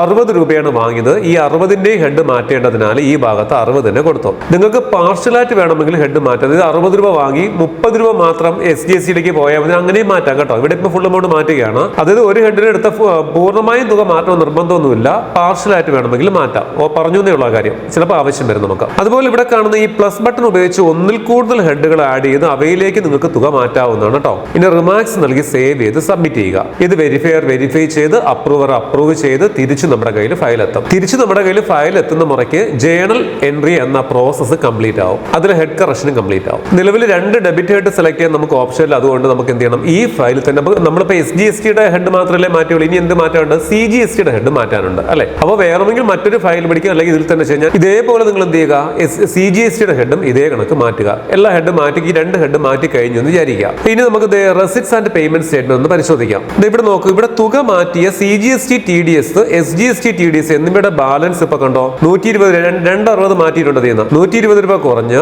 അറുപത് രൂപയാണ് വാങ്ങിയത്. ഈ അറുപതിന്റെയും ഹെഡ് മാറ്റേണ്ടതിനാൽ ഈ ഭാഗത്ത് തന്നെ കൊടുത്തു. നിങ്ങൾക്ക് പാർഷ്യലായിട്ട് വേണമെങ്കിൽ ഹെഡ് മാറ്റാം. അതായത് അറുപത് രൂപ വാങ്ങി മുപ്പത് രൂപ മാത്രം എസ് ജി എസ് സിയിലേക്ക് പോയാൽ മതി. അങ്ങനെയും മാറ്റാം കേട്ടോ. ഇവിടെ ഇപ്പോൾ ഫുൾ എമൗണ്ട് മാറ്റുകയാണ്. അതായത് ഒരു ഹെഡിന് എടുത്ത പൂർണമായും തുക മാറ്റണം നിർബന്ധമൊന്നുമില്ല. പാർഷ്യലായിട്ട് വേണമെങ്കിൽ മാറ്റാം. ഓ പറഞ്ഞു എന്നേ ഉള്ള കാര്യം. ചിലപ്പോൾ ആവശ്യം വരും നമുക്ക്. അതുപോലെ ഇവിടെ കാണുന്ന ഈ പ്ലസ് ബട്ടൺ ഉപയോഗിച്ച് ഒന്നിൽ കൂടുതൽ ഹെഡുകൾ ആഡ് ചെയ്ത് അവയിലേക്ക് നിങ്ങൾക്ക് തുക മാറ്റാവുന്നതാണ് കേട്ടോ. ഇനി റിമാർക്സ് നൽകി സേവ് ചെയ്ത് സബ്മിറ്റ് ചെയ്യുക. ഇത് വെരിഫയർ വെരിഫൈ ചെയ്ത് അപ്രൂവർ അപ്രൂവ് ചെയ്ത് തിരിച്ച് നമ്മുടെ കയ്യിൽ ഫയൽ എത്തും. തിരിച്ച് നമ്മുടെ കയ്യിൽ ഫയൽ എത്തുന്ന മുറയ്ക്ക് ജേണൽ എൻട്രി എന്ന പ്രോസസ്സ് കംപ്ലീറ്റ് ആവും. അതിൽ ഹെഡ് കറക്ഷനും കംപ്ലീറ്റ് ആവും. നിലവിൽ രണ്ട് ഡെബിറ്റ് ഹെഡ് സെലക്ട് ചെയ്യാൻ നമുക്ക് ഓപ്ഷൻ ഇല്ല. അതുകൊണ്ട് നമുക്ക് എന്ത് ചെയ്യണം? ഈ ഫയലിൽ തന്നെ നമ്മളിപ്പോ എസ് ജി എസ് ടിയുടെ ഹെഡ് മാത്രമല്ലേ മാറ്റുള്ളൂ ഇനി എന്ത് മാറ്റാനുണ്ട്? സി ജി എസ് ടിയുടെ ഹെഡ് മാറ്റാനുണ്ട്. അല്ലെ? അപ്പോൾ വേണമെങ്കിൽ മറ്റൊരു ഫയൽ പിടിക്കുക. അല്ലെങ്കിൽ ഇതിൽ തന്നെ ചെയ്യാൻ ഇതേപോലെ നിങ്ങൾ എന്ത് ചെയ്യുക? സി ജി എസ് ടിയുടെ ഹെഡും ഇതേ കണക്ക് മാറ്റുക. എല്ലാ ഹെഡ് മാറ്റി ഈ രണ്ട് ഹെഡ് മാറ്റി കഴിഞ്ഞു എന്ന് വിചാരിക്കുക. ഇനി നമുക്ക് റെസിറ്റ്സ് ആൻഡ് പേയ്മെന്റ് സ്റ്റേറ്റ്മെന്റ് ഒന്ന് പരിശോധിക്കാം. ഇവിടെ നോക്കൂ. ഇവിടെ തുക മാറ്റിയ C G S T T D S S G S T T D S എന്നിവയുടെ ബാലൻസ് ഇപ്പൊ കണ്ടോ? നൂറ്റി ഇരുപത് രണ്ട് അറുപത് മാറ്റിയിട്ടുണ്ട് ചെയ്യുന്ന നൂറ്റി ഇരുപത് രൂപ കുറഞ്ഞ്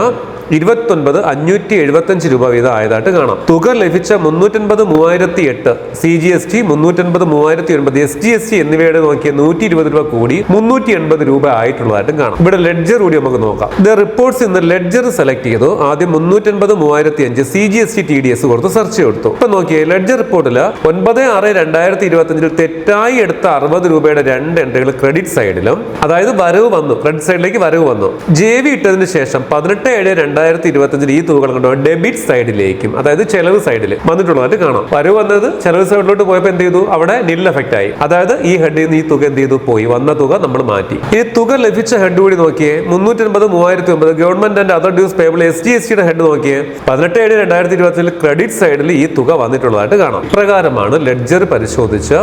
ഇരുപത്തൊൻപത് അഞ്ഞൂറ്റി എഴുപത്തഞ്ച് രൂപ വീതം ആയതായിട്ട് കാണാം. തുക ലഭിച്ച മുന്നൂറ്റൻപത് മൂവായിരത്തി എട്ട് സി ജി എസ് ടി മുന്നൂറ്റൻപത് മൂവായിരത്തി ഒൻപത് എസ് ജി എസ് ടി എന്നിവയുടെ നോക്കിയ നൂറ്റി ഇരുപത് രൂപ കൂടി മുന്നൂറ്റി എൺപത് രൂപ ആയിട്ടുള്ളതായിട്ടും കാണാം. ഇവിടെ ലെഡ്ജർ കൂടി നമുക്ക് നോക്കാം. ഇത് റിപ്പോർട്ട്സ് ഇന്ന് ലെഡ്ജർ സെലക്ട് ചെയ്തു. ആദ്യം മുന്നൂറ്റൻപത് മൂവായിരത്തി അഞ്ച് C G S T T D S കൊടുത്ത് സെർച്ച് കൊടുത്തു. ഇപ്പൊ നോക്കിയേ ലെഡ്ജർ റിപ്പോർട്ടിൽ ഒൻപത് ആറ് രണ്ടായിരത്തി ഇരുപത്തി അഞ്ചിൽ തെറ്റായി എടുത്ത അറുപത് രൂപയുടെ രണ്ട് എൻട്രികൾ ക്രെഡിറ്റ് സൈഡിലും അതായത് വരവ് വന്നു ക്രെഡിറ്റ് സൈഡിലേക്ക് വരവ് വന്നു. ജെ വി ഇട്ടതിന് ശേഷം പതിനെട്ട് ഏഴ് രണ്ടായിരത്തി ഇരുപത്തി അഞ്ചിൽ ഈ തുകകൾ കണ്ടോ ഡെബിറ്റ് സൈഡിലേക്കും അതായത് ചെലവ് സൈഡിൽ വന്നിട്ടുള്ളതായിട്ട് കാണാം. വരവ് വന്നത് ചെലവ് സൈഡിലോട്ട് പോയപ്പോൾ എന്ത് ചെയ്തു? അവിടെ നിൽ എഫക്റ്റ് ആയി. അതായത് ഈ ഹെഡിൽ നിന്ന് ഈ തുക എന്ത് ചെയ്തു? പോയി. വന്ന തുക നമ്മൾ മാറ്റി. ഈ തുക ലഭിച്ച ഹെഡ് കൂടി നോക്കിയേ മുന്നൂറ്റി അൻപത് മൂവായിരത്തി ഒമ്പത് government and other dues payable S G S ടിയുടെ ഹെഡ് നോക്കിയേ പതിനെട്ട് ഏഴ് രണ്ടായിരത്തി ഇരുപത്തിൽ ക്രെഡിറ്റ് സൈഡിൽ ഈ തുക വന്നിട്ടുള്ളതായിട്ട് കാണാം. പ്രകാരമാണ് ലെഡ്ജർ പരിശോധിച്ച്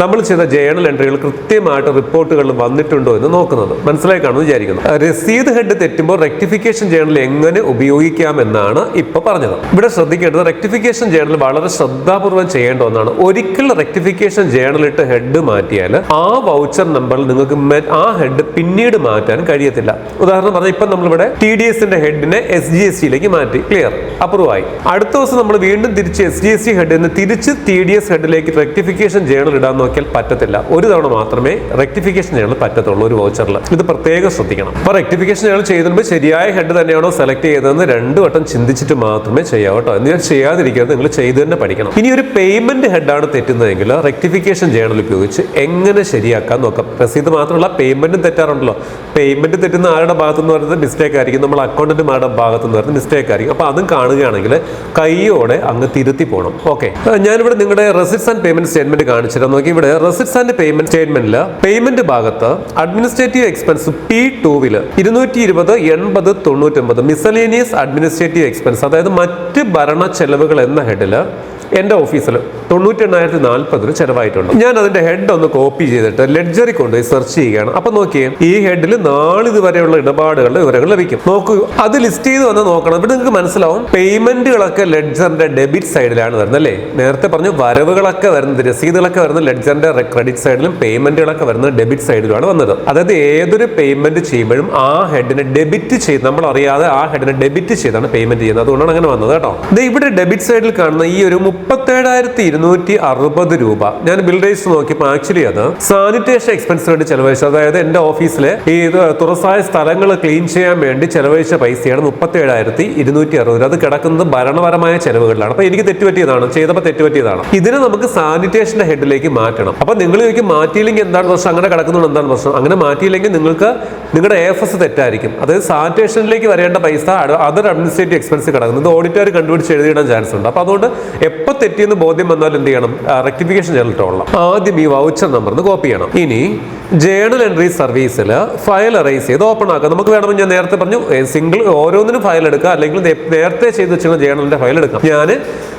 നമ്മൾ ചെയ്ത ജേണൽ എൻട്രികൾ കൃത്യമായിട്ട് റിപ്പോർട്ടുകൾ വന്നിട്ടുണ്ടോ എന്ന് നോക്കുന്നത്. മനസ്സിലായി കാണുമെന്ന് വിചാരിക്കുന്നു. രസീത് ഹെഡ് തെറ്റുമ്പോൾ റെക്ടിഫിക്കേഷൻ ജേണൽ എങ്ങനെ ഉപയോഗിക്കാം എന്നാണ് ഇപ്പൊ പറഞ്ഞത്. ഇവിടെ ശ്രദ്ധിക്കേണ്ടത് റെക്ടിഫിക്കേഷൻ ജേണൽ വളരെ ശ്രദ്ധാപൂർവം ചെയ്യേണ്ട ഒന്നാണ്. ഒരിക്കൽ റെക്ടിഫിക്കേഷൻ ജേണൽ ഇട്ട് ഹെഡ് മാറ്റിയാൽ ആ വൗച്ചർ നമ്പറിൽ നിങ്ങൾക്ക് ആ ഹെഡ് പിന്നീട് മാറ്റാൻ കഴിയത്തില്ല. ഉദാഹരണം പറഞ്ഞാൽ ഇപ്പം നമ്മളിവിടെ ടി ഡി എസിന്റെ ഹെഡിനെ എസ് ജി എസ് ടിയിലേക്ക് മാറ്റി ക്ലിയർ അപ്രൂവ് ആയി അടുത്ത ദിവസം നമ്മൾ വീണ്ടും തിരിച്ച് എസ് ജി എസ് ഹെഡിൽ നിന്ന് തിരിച്ച് ടി ഡി എസ് ഹെഡിലേക്ക് റെക്ടിഫിക്കേഷൻ ജേണൽ ഇടാൻ നോക്കിയാൽ പറ്റത്തില്ല. ഒരു തവണ മാത്രമേ റെക്ടിഫിക്കേഷൻ ജേണൽ പറ്റത്തുള്ളൂ ഒരു വൗച്ചറിൽ ഇത് പ്രത്യേകം ശ്രദ്ധിക്കണം. അപ്പോൾ റെക്ടിഫിക്കേഷൻ ജേണൽ ചെയ്യുമ്പോൾ ശരിയായ ഹെഡ് തന്നെയാണോ സെലക്ട് ചെയ്തതെന്ന് രണ്ട് വട്ടം ചിന്തിച്ചിട്ട് മാത്രമേ ചെയ്യാവൂ കേട്ടോ. എന്നാൽ ചെയ്യാതിരിക്കരുത് നിങ്ങൾ ചെയ്ത് തന്നെ പഠിക്കണം. ഇനി ഒരു പേയ്മെന്റ് ഹെഡാണ് തെറ്റുന്നതെങ്കിൽ റെക്ടിഫിക്കേഷൻ ജേണൽ ഉപയോഗിച്ച് എങ്ങനെ ശരിയാക്കാൻ നോക്കാം. രസീത് മാത്രമല്ല പേയ്മെന്റും തെറ്റാറുണ്ടല്ലോ. പേയ്മെന്റ് തെറ്റുന്ന ആരുടെ ഭാഗത്ത് നിന്ന് പറയുന്നത് മിസ്റ്റേക്ക് ആയിരിക്കും. നമ്മൾ അക്കൗണ്ടന്റുമാരുടെ ഭാഗത്ത് നിന്ന് പറയുന്നത് മിസ്റ്റേക്ക് ആയിരിക്കും. അപ്പോൾ അതും കാണുകയാണെങ്കിൽ കൈയോടെ അങ്ങ് തിരുത്തി പോകണം ഓക്കെ ഞാനിവിടെ നിങ്ങളുടെ റെസിറ്റ്സ് ആൻഡ് പേയ്മെന്റ് സ്റ്റേറ്റ്മെന്റ് കാണിച്ചിട്ട് നോക്കി ഇവിടെ റെസിറ്റ്സ് ആൻഡ് പേയ്മെന്റ് സ്റ്റേറ്റ്മെന്റിൽ പേയ്മെന്റ് ഭാഗത്ത് അഡ്മിനിസ്ട്രേറ്റീവ് എക്സ്പെൻസ് പി ടൂവിൽ ഇരുന്നൂറ്റി ഇരുപത് എൺപത് തൊണ്ണൂറ്റൊമ്പത് മിസലേനിയസ് അഡ്മിനിസ്ട്രേറ്റീവ് എക്സ്പെൻസ് അതായത് മറ്റ് ഭരണ ചെലവുകൾ എന്ന ഹെഡിൽ എന്റെ ഓഫീസിൽ തൊണ്ണൂറ്റി എണ്ണായിരത്തി നാൽപ്പതിന് ചെലവായിട്ടുണ്ട്. ഞാൻ അതിന്റെ ഹെഡ് ഒന്ന് കോപ്പി ചെയ്തിട്ട് ലെഡ്ജറി കൊണ്ടുപോയി സെർച്ച് ചെയ്യുകയാണ്. അപ്പൊ നോക്കിയേ ഈ ഹെഡിൽ നാളിതുവരെയുള്ള ഇടപാടുകളുടെ വിവരങ്ങൾ ലഭിക്കും. നോക്കൂ അത് ലിസ്റ്റ് ചെയ്ത് വന്ന് നോക്കണം. ഇവിടെ നിങ്ങൾക്ക് മനസ്സിലാവും പേയ്മെന്റുകളൊക്കെ ലെഡ്ജറിന്റെ ഡെബിറ്റ് സൈഡിലാണ് വരുന്നത് അല്ലേ? നേരത്തെ പറഞ്ഞു വരവുകളൊക്കെ വരുന്നത് രസീതുകളൊക്കെ വരുന്നത് ലെഡ്ജറിന്റെ ക്രെഡിറ്റ് സൈഡിലും പേയ്മെന്റുകളൊക്കെ വരുന്നത് ഡെബിറ്റ് സൈഡിലുമാണ് വന്നത്. അതായത് ഏതൊരു പേയ്മെന്റ് ചെയ്യുമ്പോഴും ആ ഹെഡിനെ ഡെബിറ്റ് ചെയ്ത് നമ്മൾ അറിയാതെ ആ ഹെഡിനെ ഡെബിറ്റ് ചെയ്താണ് പേയ്മെന്റ് ചെയ്യുന്നത്. അതുകൊണ്ടാണ് അങ്ങനെ വന്നത് കേട്ടോ. ദേ ഇവിടെ ഡെബിറ്റ് സൈഡിൽ കാണുന്ന ഈ ഒരു മുപ്പത്തേഴായിരത്തി ഇരുന്നൂറ്റി അറുപത് രൂപ. ഞാൻ ബിൽ റേറ്റ്സ് നോക്കിയപ്പോൾ ആക്ച്വലി അത് സാനിറ്റേഷൻ എക്സ്പെൻസിന് വേണ്ടി ചെലവഴിച്ചത് അതായത് എന്റെ ഓഫീസിലെ ഈ തുറസായ സ്ഥലങ്ങൾ ക്ലീൻ ചെയ്യാൻ വേണ്ടി ചെലവഴിച്ച പൈസയാണ് മുപ്പത്തേഴായിരത്തി ഇരുന്നൂറ്റി അറുപത് അത് കിടക്കുന്നത് ഭരണപരമായ ചെലവുകളിലാണ്. അപ്പൊ എനിക്ക് തെറ്റുപറ്റിയതാണ്. ചെയ്തപ്പോൾ തെറ്റുപറ്റിയതാണ്. ഇതിനെ നമുക്ക് സാനിറ്റേഷന്റെ ഹെഡിലേക്ക് മാറ്റണം. അപ്പൊ നിങ്ങൾ ചോദിക്കും മാറ്റിയില്ലെങ്കിൽ എന്താണ് പ്രശ്നം? അങ്ങനെ കിടക്കുന്നത് എന്താണ് പ്രശ്നം? അങ്ങനെ മാറ്റിയില്ലെങ്കിൽ നിങ്ങൾക്ക് നിങ്ങളുടെ എഫ് എസ് തെറ്റായിരിക്കും. അതായത് സാനിറ്റേഷനിലേക്ക് വരേണ്ട പൈസ അതർ അഡ്മിനിസ്ട്രേറ്റീവ് എക്സ്പെൻസ് കിടക്കുന്നത് ഓഡിറ്റർ കണ്ടുപിടിച്ച് എഴുതിയിടാൻ ചാൻസ് ഉണ്ട്. അപ്പൊ അതുകൊണ്ട് എപ്പോൾ തെറ്റിയെന്ന് ബോധ്യം വന്നാൽ എന്ത് ചെയ്യണം? റെക്ടിഫിക്കേഷൻ ചെയ്തിട്ടുള്ള ആദ്യം ഈ വൗച്ചർ നമ്പർ കോപ്പി ചെയ്യണം. ഇനി ജേണൽ എൻട്രി സർവീസിൽ ഫയൽ അറേസ് ചെയ്ത് ഓപ്പൺ ആക്കാം. നമുക്ക് വേണമെങ്കിൽ ഞാൻ നേരത്തെ പറഞ്ഞു സിംഗിൾ ഓരോന്നിനും ഫയൽ എടുക്കുക അല്ലെങ്കിൽ നേരത്തെ ചെയ്ത് വെച്ചിരുന്ന ജേണലിന്റെ ഫയൽ എടുക്കാം. ഞാൻ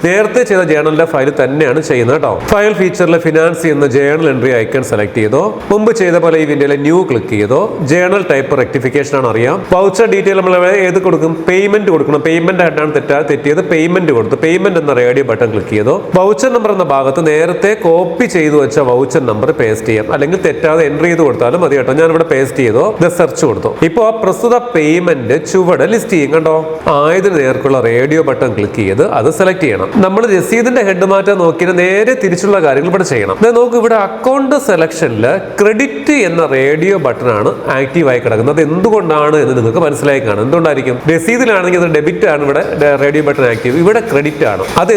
നേരത്തെ ചെയ്ത ജേണലിന്റെ ഫയൽ തന്നെയാണ് ചെയ്യുന്നത് കേട്ടോ. ഫയൽ ഫീച്ചറിൽ ഫിനാൻസ് ചെയ്യുന്ന ജേണൽ എൻട്രി ഐക്കൺ സെലക്ട് ചെയ്തോ മുമ്പ് ചെയ്ത പോലെ ഈ വിൻഡോയിലെ ന്യൂ ക്ലിക്ക് ചെയ്തോ ജേണൽ ടൈപ്പ് റെക്ടിഫിക്കേഷൻ ആണ് അറിയാം. വൗച്ചർ ഡീറ്റെയിൽ നമ്മൾ ഏത് കൊടുക്കും? പേയ്മെന്റ് കൊടുക്കണം. പേയ്മെന്റ് ആയിട്ടാണ് തെറ്റാ തെറ്റിയത്. പേയ്മെന്റ് കൊടുത്തു. പേയ്മെന്റ് എന്ന റേഡിയോ ബട്ടൺ ക്ലിക്ക് ക്ലിക്ക് ചെയ്തോ വൗച്ചർ നമ്പർ എന്ന ഭാഗത്ത് നേരത്തെ കോപ്പി ചെയ്തു വെച്ച വൗച്ചർ നമ്പർ പേസ്റ്റ് ചെയ്യാം. അല്ലെങ്കിൽ തെറ്റാതെ എൻട്രി ചെയ്ത് കൊടുത്താലും മതി കേട്ടോ. ഞാൻ ഇവിടെ പേസ്റ്റ് ചെയ്തോ സെർച്ച് കൊടുത്തു. ഇപ്പോ ആ പ്രസ്തുത പേയ്മെന്റ് ചുവട് ലിസ്റ്റ് ചെയ്യും കണ്ടോ? ആയതിനു നേർക്കുള്ള റേഡിയോ ബട്ടൺ ക്ലിക്ക് ചെയ്ത് അത് സെലക്ട് ചെയ്യണം. നമ്മൾ രസീതിന്റെ ഹെഡ് മാറ്റാൻ നോക്കിയാൽ നേരെ തിരിച്ചുള്ള കാര്യങ്ങൾ ഇവിടെ ചെയ്യണം. നോക്ക് ഇവിടെ അക്കൗണ്ട് സെലക്ഷനിൽ ക്രെഡിറ്റ് എന്ന റേഡിയോ ബട്ടൺ ആണ് ആക്റ്റീവ് ആയി കിടക്കുന്നത്. എന്തുകൊണ്ടാണ് എന്ന് നിങ്ങൾക്ക് മനസ്സിലായി കാണും. എന്തുകൊണ്ടായിരിക്കും? രസീതിലാണെങ്കിൽ അത് ഡെബിറ്റ് ആണ് ഇവിടെ റേഡിയോ ബട്ടൺ ആക്റ്റീവ് ഇവിടെ ക്രെഡിറ്റ് ആണ്. അത്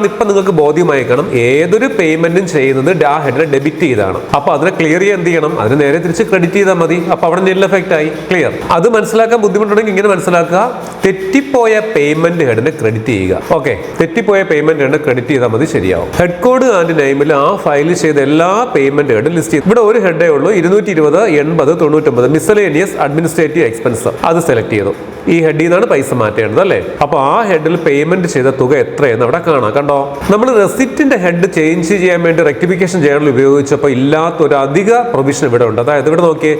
എന്തുകൊണ്ടാണെന്ന് ഇപ്പൊ നിങ്ങൾക്ക് ബോധ്യമായിക്കണം കാണും ഏതൊരു പേയ്മെന്റും ചെയ്യുന്നത് ആ ഹെഡിനെ ഡെബിറ്റ് ചെയ്താണ്. അപ്പോൾ അതിനെ ക്ലിയർ ചെയ്യാൻ എന്ത് ചെയ്യണം? അതിന് നേരെ തിരിച്ച് ക്രെഡിറ്റ് ചെയ്താൽ മതി. അപ്പോൾ അവിടെ നെൽ എഫക്റ്റ് ആയി. ക്ലിയർ അത് മനസ്സിലാക്കാൻ ബുദ്ധിമുട്ടുണ്ടെങ്കിൽ ഇങ്ങനെ മനസ്സിലാക്കുക. തെറ്റിപ്പോയ പേയ്മെന്റ് ഹെഡിനെ ക്രെഡിറ്റ് ചെയ്യുക. ഓക്കെ തെറ്റിപ്പോയ പേയ്മെന്റ് ഹെഡിനെ ക്രെഡിറ്റ് ചെയ്താൽ മതി. ശരിയാവും. ഹെഡ് കോഡ് ആൻഡ് നെയിമിൽ ആ ഫയൽ ചെയ്ത എല്ലാ പേയ്മെന്റ് ഹെഡും ലിസ്റ്റ് ചെയ്തു. ഇവിടെ ഒരു ഹെഡേ ഉള്ളൂ. ഇരുന്നൂറ്റി ഇരുപത് എൺപത് തൊണ്ണൂറ്റൊമ്പത്. മിസലേനിയസ് അഡ്മിനിസ്ട്രേറ്റീവ് എക്സ്പെൻസ് അത് സെലക്ട് ചെയ്തു. ഈ ഹെഡിൽ നിന്നാണ് പൈസ മാറ്റേണ്ടത് അല്ലേ? അപ്പോൾ ആ ഹെഡിൽ പേയ്മെന്റ് ചെയ്ത തുക എത്രയെന്ന് അവിടെ കാണാം. കണ്ടോ നമ്മൾ റെസിപ്റ്റിന്റെ ഹെഡ് ചേഞ്ച് ചെയ്യാൻ വേണ്ടി റെക്ടിഫിക്കേഷൻ ജേണൽ ഉപയോഗിച്ചപ്പോൾ ഇല്ലാത്ത ഒരു അധിക പ്രൊവിഷൻ ഇവിടെ ഉണ്ട്. അതായത് ഇവിടെ നോക്കിയേ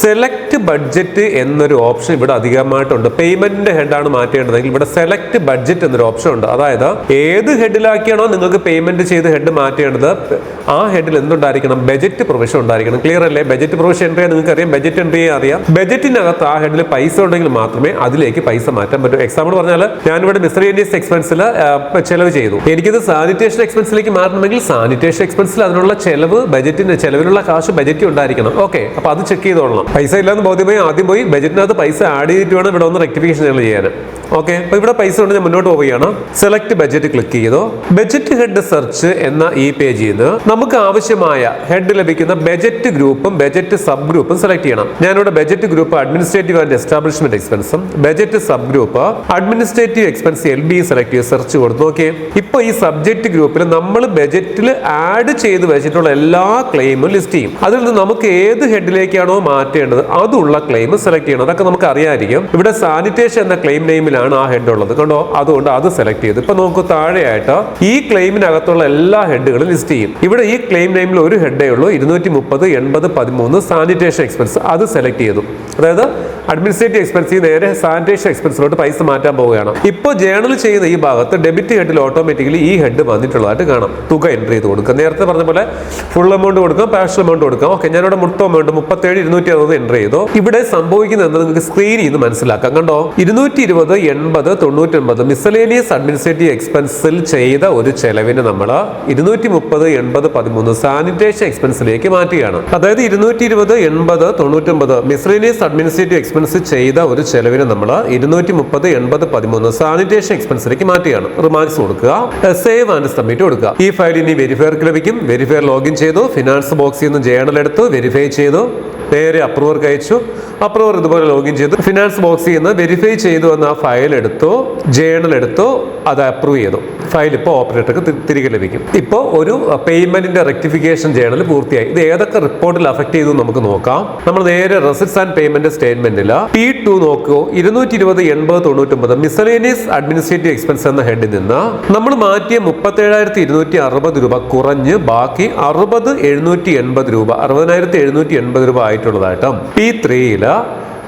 സെലക്ട് ബഡ്ജറ്റ് എന്നൊരു ഓപ്ഷൻ ഇവിടെ അധികമായിട്ടുണ്ട്. പേയ്മെന്റിന്റെ ഹെഡാണ് മാറ്റേണ്ടതെങ്കിൽ ഇവിടെ സെലക്ട് ബഡ്ജറ്റ് എന്നൊരു ഓപ്ഷൻ ഉണ്ട്. അതായത് ഏത് ഹെഡിലാക്കിയാണോ നിങ്ങൾക്ക് പേയ്മെന്റ് ചെയ്ത് ഹെഡ് മാറ്റേണ്ടത് ആ ഹെഡിൽ എന്തുണ്ടായിരിക്കണം? ബജറ്റ് പ്രൊവിഷൻ ഉണ്ടായിരിക്കണം. ക്ലിയർ അല്ലേ? ബജറ്റ് പ്രൊവിഷൻ എൻട്രി നിങ്ങൾക്ക് അറിയാം ബജറ്റ് എൻട്രി അറിയാം. ബജറ്റിനകത്ത് ആ ഹെഡിൽ പൈസ ഉണ്ടെങ്കിൽ മാത്രമേ അതിലേക്ക് പൈസ മാറ്റാൻ പറ്റൂ. എക്സാമ്പിൾ പറഞ്ഞാൽ ഞാനിവിടെ മിസ്റ്റർ എക്സ്പെൻസിൽ ചെലവ് ചെയ്തു. എനിക്കിത് സാനിറ്റേഷൻ എക്സ്പെൻസിലേക്ക് മാറണമെങ്കിൽ സാനിറ്റേഷൻ എക്സ്പെൻസിൽ അതിനുള്ള ചെലവ് ബജറ്റിന് ചെലവിലുള്ള കാശ് ബജറ്റ് ഉണ്ടായിരിക്കണം. ഓക്കെ അപ്പൊ അത് ചെക്ക് ചെയ്തോളണം. പൈസ ഇല്ലാന്ന് ബോധ്യമായി ആദ്യം പോയി ബജറ്റിനകത്ത് പൈസ ആഡ് ചെയ്തിട്ട് വേണം ഇവിടെ ഒന്ന് റെക്ടിഫിക്കേഷൻ ഞങ്ങൾ ചെയ്യാൻ ഓക്കെ അപ്പൊ ഇവിടെ പൈസ കൊണ്ട് ഞാൻ മുന്നോട്ട് പോവുകയാണ്. സെലക്ട് ബജറ്റ് ക്ലിക്ക് ചെയ്തോ. ബജറ്റ് ഹെഡ് സെർച്ച് എന്ന ഈ പേജിൽ നിന്ന് നമുക്ക് ആവശ്യമായ ഹെഡ് ലഭിക്കുന്ന ബജറ്റ് ഗ്രൂപ്പും ബജറ്റ് സബ് ഗ്രൂപ്പും സെലക്ട് ചെയ്യണം. ഞാനിവിടെ budget group administrative and establishment എക്സ്പെൻസും budget sub group administrative expense L B select ചെയ്ത് സെർച്ച് കൊടുത്തു. നോക്കിയേ ഇപ്പൊ ഈ സബ്ജക്റ്റ് ഗ്രൂപ്പിൽ നമ്മൾ ബജറ്റിൽ ആഡ് ചെയ്ത് വെച്ചിട്ടുള്ള എല്ലാ ക്ലെയിമും ലിസ്റ്റ് ചെയ്യും. അതിൽ നിന്ന് നമുക്ക് ഏത് ഹെഡിലേക്കാണോ മാറ്റേണ്ടത് അതുള്ള ക്ലെയിം സെലക്ട് ചെയ്യണം. അതൊക്കെ നമുക്ക് അറിയാമായിരിക്കും ഇവിടെ സാനിറ്റേഷൻ എന്ന ക്ലെയിം നെയിമിലാണ് ആ ഹെഡ് ഉള്ളത്. കണ്ടോ? അതുകൊണ്ട് അത് സെലക്ട് ചെയ്ത്. ഇപ്പൊ നമുക്ക് താഴെയായിട്ട് ഈ ക്ലെയിമിനകത്തുള്ള എല്ലാ ഹെഡുകളും ലിസ്റ്റ് ചെയ്യും. ഇവിടെ ഈ ക്ലെയിം നെയിമിൽ ഒരു ഹെഡേ ഉള്ളൂ. ഇരുന്നൂറ്റി മുപ്പത് എൺപത് പതിമൂന്ന് സാനിറ്റേഷൻ എക്സ്പെൻസ് അത് സെലക്ട് ചെയ്തു. അതായത് അഡ്മിനിസ്ട്രേറ്റീവ് എക്സ്പെൻസ് നേരെ സാനിറ്റേഷൻ എക്സ്പെൻസിലോട്ട് പൈസ മാറ്റാൻ പോവുകയാണ്. ഇപ്പോൾ ജേണൽ ചെയ്യുന്ന ഈ ഭാഗത്ത് ഡെബിറ്റ് ഹെഡിൽ ഓട്ടോമാറ്റിക്കലി ഈ ഹെഡ് വന്നിട്ടുള്ളതായിട്ട് കാണാം. തുക എൻട്രി ചെയ്ത് കൊടുക്കുക. നേരത്തെ പറഞ്ഞ പോലെ ഫുൾ എമൗണ്ട് കൊടുക്കാം പാർഷ്യൽ എമൗണ്ട് കൊടുക്കാം. ഓക്കെ ഞാനിവിടെ മൊത്തം എമൗണ്ട് മുപ്പത്തേഴ് ഇരുന്നൂറ്റി അറുപത് എൻട്രി ചെയ്തോ. ഇവിടെ സംഭവിക്കുന്നത് എന്താ നിങ്ങൾക്ക് സ്ക്രീനിൽ നിന്ന് മനസ്സിലാക്കാം. കണ്ടോ? ഇരുന്നൂറ്റി ഇരുപത് എൺപത് തൊണ്ണൂറ്റൊൻപത് മിസലേനിയസ് അഡ്മിനിസ്ട്രേറ്റീവ് എക്സ്പെൻസിൽ ചെയ്ത ഒരു ചെലവിന് നമ്മൾ ഇരുന്നൂറ്റി മുപ്പത് എൺപത് പതിമൂന്ന് സാനിറ്റേഷൻ എക്സ്പെൻസിലേക്ക് മാറ്റുകയാണ്. അതായത് ഇരുന്നൂറ്റി ഇരുപത് എൺപത് തൊണ്ണൂറ്റൊമ്പത് മിസ്ലേനിയസ് അഡ്മിനിസ്ട്രേറ്റീവ് എക്സ്പെൻസ് ചെയ്ത ഒരു ചെലവിന് നമ്മൾ ഇരുന്നൂറ്റി മുപ്പത് എൺപത് പതിമൂന്ന് സാനിറ്റേഷൻ എക്സ്പെൻസിലേക്ക് മാറ്റുകയാണ്. റിമാർക്സ് കൊടുക്കുക. സേവ് ആൻഡ് സബ്മിറ്റ് കൊടുക്കുക. ഈ ഫയൽ ഇനി വെരിഫയർക്ക് ലഭിക്കും. വെരിഫയർ ലോഗിൻ ചെയ്തു. ഫിനാൻസ് ബോക്സിൽ നിന്ന് ജേണൽ എടുത്തു. വെരിഫൈ ചെയ്തു. നേരെ അപ്രൂവർക്ക് അയച്ചു. അപ്രൂവർ ഇതുപോലെ ലോഗിൻ ചെയ്തു. ഫിനാൻസ് ബോക്സിൽ നിന്ന് വെരിഫൈ ചെയ്തു എന്ന ഫയൽ എടുത്തു. ജേണൽ എടുത്തു. അത് അപ്രൂവ് ചെയ്തു. ഫയൽ ഇപ്പോൾ ഓപ്പറേറ്റർക്ക് തിരികെ ലഭിക്കും. ഇപ്പോൾ ഒരു പേയ്മെന്റിന്റെ റെക്ടിഫിക്കേഷൻ ജേണൽ പൂർത്തിയായി. ഇത് ഏതൊക്കെ റിപ്പോർട്ടിൽ അഫക്ട് ചെയ്തു നമുക്ക് നോക്കാം. നമ്മൾ നേരെ റെസിറ്റ്സ് ആൻഡ് പേയ്മെന്റ് സ്റ്റേറ്റ്മെന്റിൽ പി ടു നോക്കൂ. ഇരുന്നൂറ്റി ഇരുപത് എൺപത് തൊണ്ണൂറ്റൊമ്പത് മിസലേനിയസ് അഡ്മിനിസ്ട്രേറ്റീവ് എക്സ്പെൻസ് എന്ന ഹെഡിൽ നിന്ന് നമ്മൾ മാറ്റിയ മുപ്പത്തേഴായിരത്തി ഇരുന്നൂറ്റി അറുപത് രൂപ കുറഞ്ഞ് ബാക്കി അറുപത് എഴുന്നൂറ്റി എൺപത് രൂപ അറുപതിനായിരത്തി എഴുന്നൂറ്റി എൺപത് രൂപ ആയിട്ടുള്ളതായിട്ടും പി ത്രീയിൽ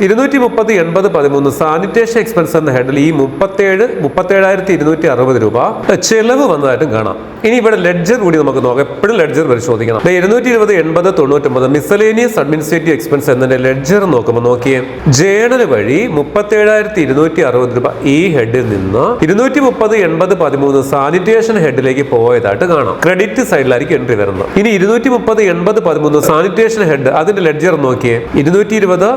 ഇരുന്നൂറ്റി മുപ്പത് എൺപത് പതിമൂന്ന് സാനിറ്റേഷൻ എക്സ്പെൻസ് എന്ന ഹെഡിൽ ഈ മുപ്പത്തേഴ് മുപ്പത്തേഴായിരത്തി ഇരുന്നൂറ്റി അറുപത് രൂപ ചെലവ് വന്നതായിട്ടും കാണാം. ഇനി ഇവിടെ ലെഡ്ജർ കൂടി നമുക്ക് നോക്കാം. എപ്പോഴും ലെഡ്ജർ പരിശോധിക്കണം. ഇരുന്നൂറ്റി ഇരുപത് എൺപത് തൊണ്ണൂറ്റൊമ്പത് മിസലേനിയസ് അഡ്മിനിസ്ട്രേറ്റീവ് എക്സ്പെൻസ് എന്നതിന്റെ ലെഡ്ജർ നോക്കുമ്പോൾ നോക്കിയേ. ജേണൽ വഴി മുപ്പത്തേഴായിരത്തി ഇരുന്നൂറ്റി അറുപത് രൂപ ഈ ഹെഡിൽ നിന്ന് ഇരുന്നൂറ്റി മുപ്പത് എൺപത് പതിമൂന്ന് സാനിറ്റേഷൻ ഹെഡിലേക്ക് പോയതായിട്ട് കാണാം. ക്രെഡിറ്റ് സൈഡിലായിരിക്കും എൻട്രി വരുന്നത്. ഇനി ഇരുന്നൂറ്റി മുപ്പത് എൺപത് പതിമൂന്ന് സാനിറ്റേഷൻ ഹെഡ് അതിന്റെ ലെഡ്ജർ നോക്കിയേ. ഇരുന്നൂറ്റി ഇരുപത്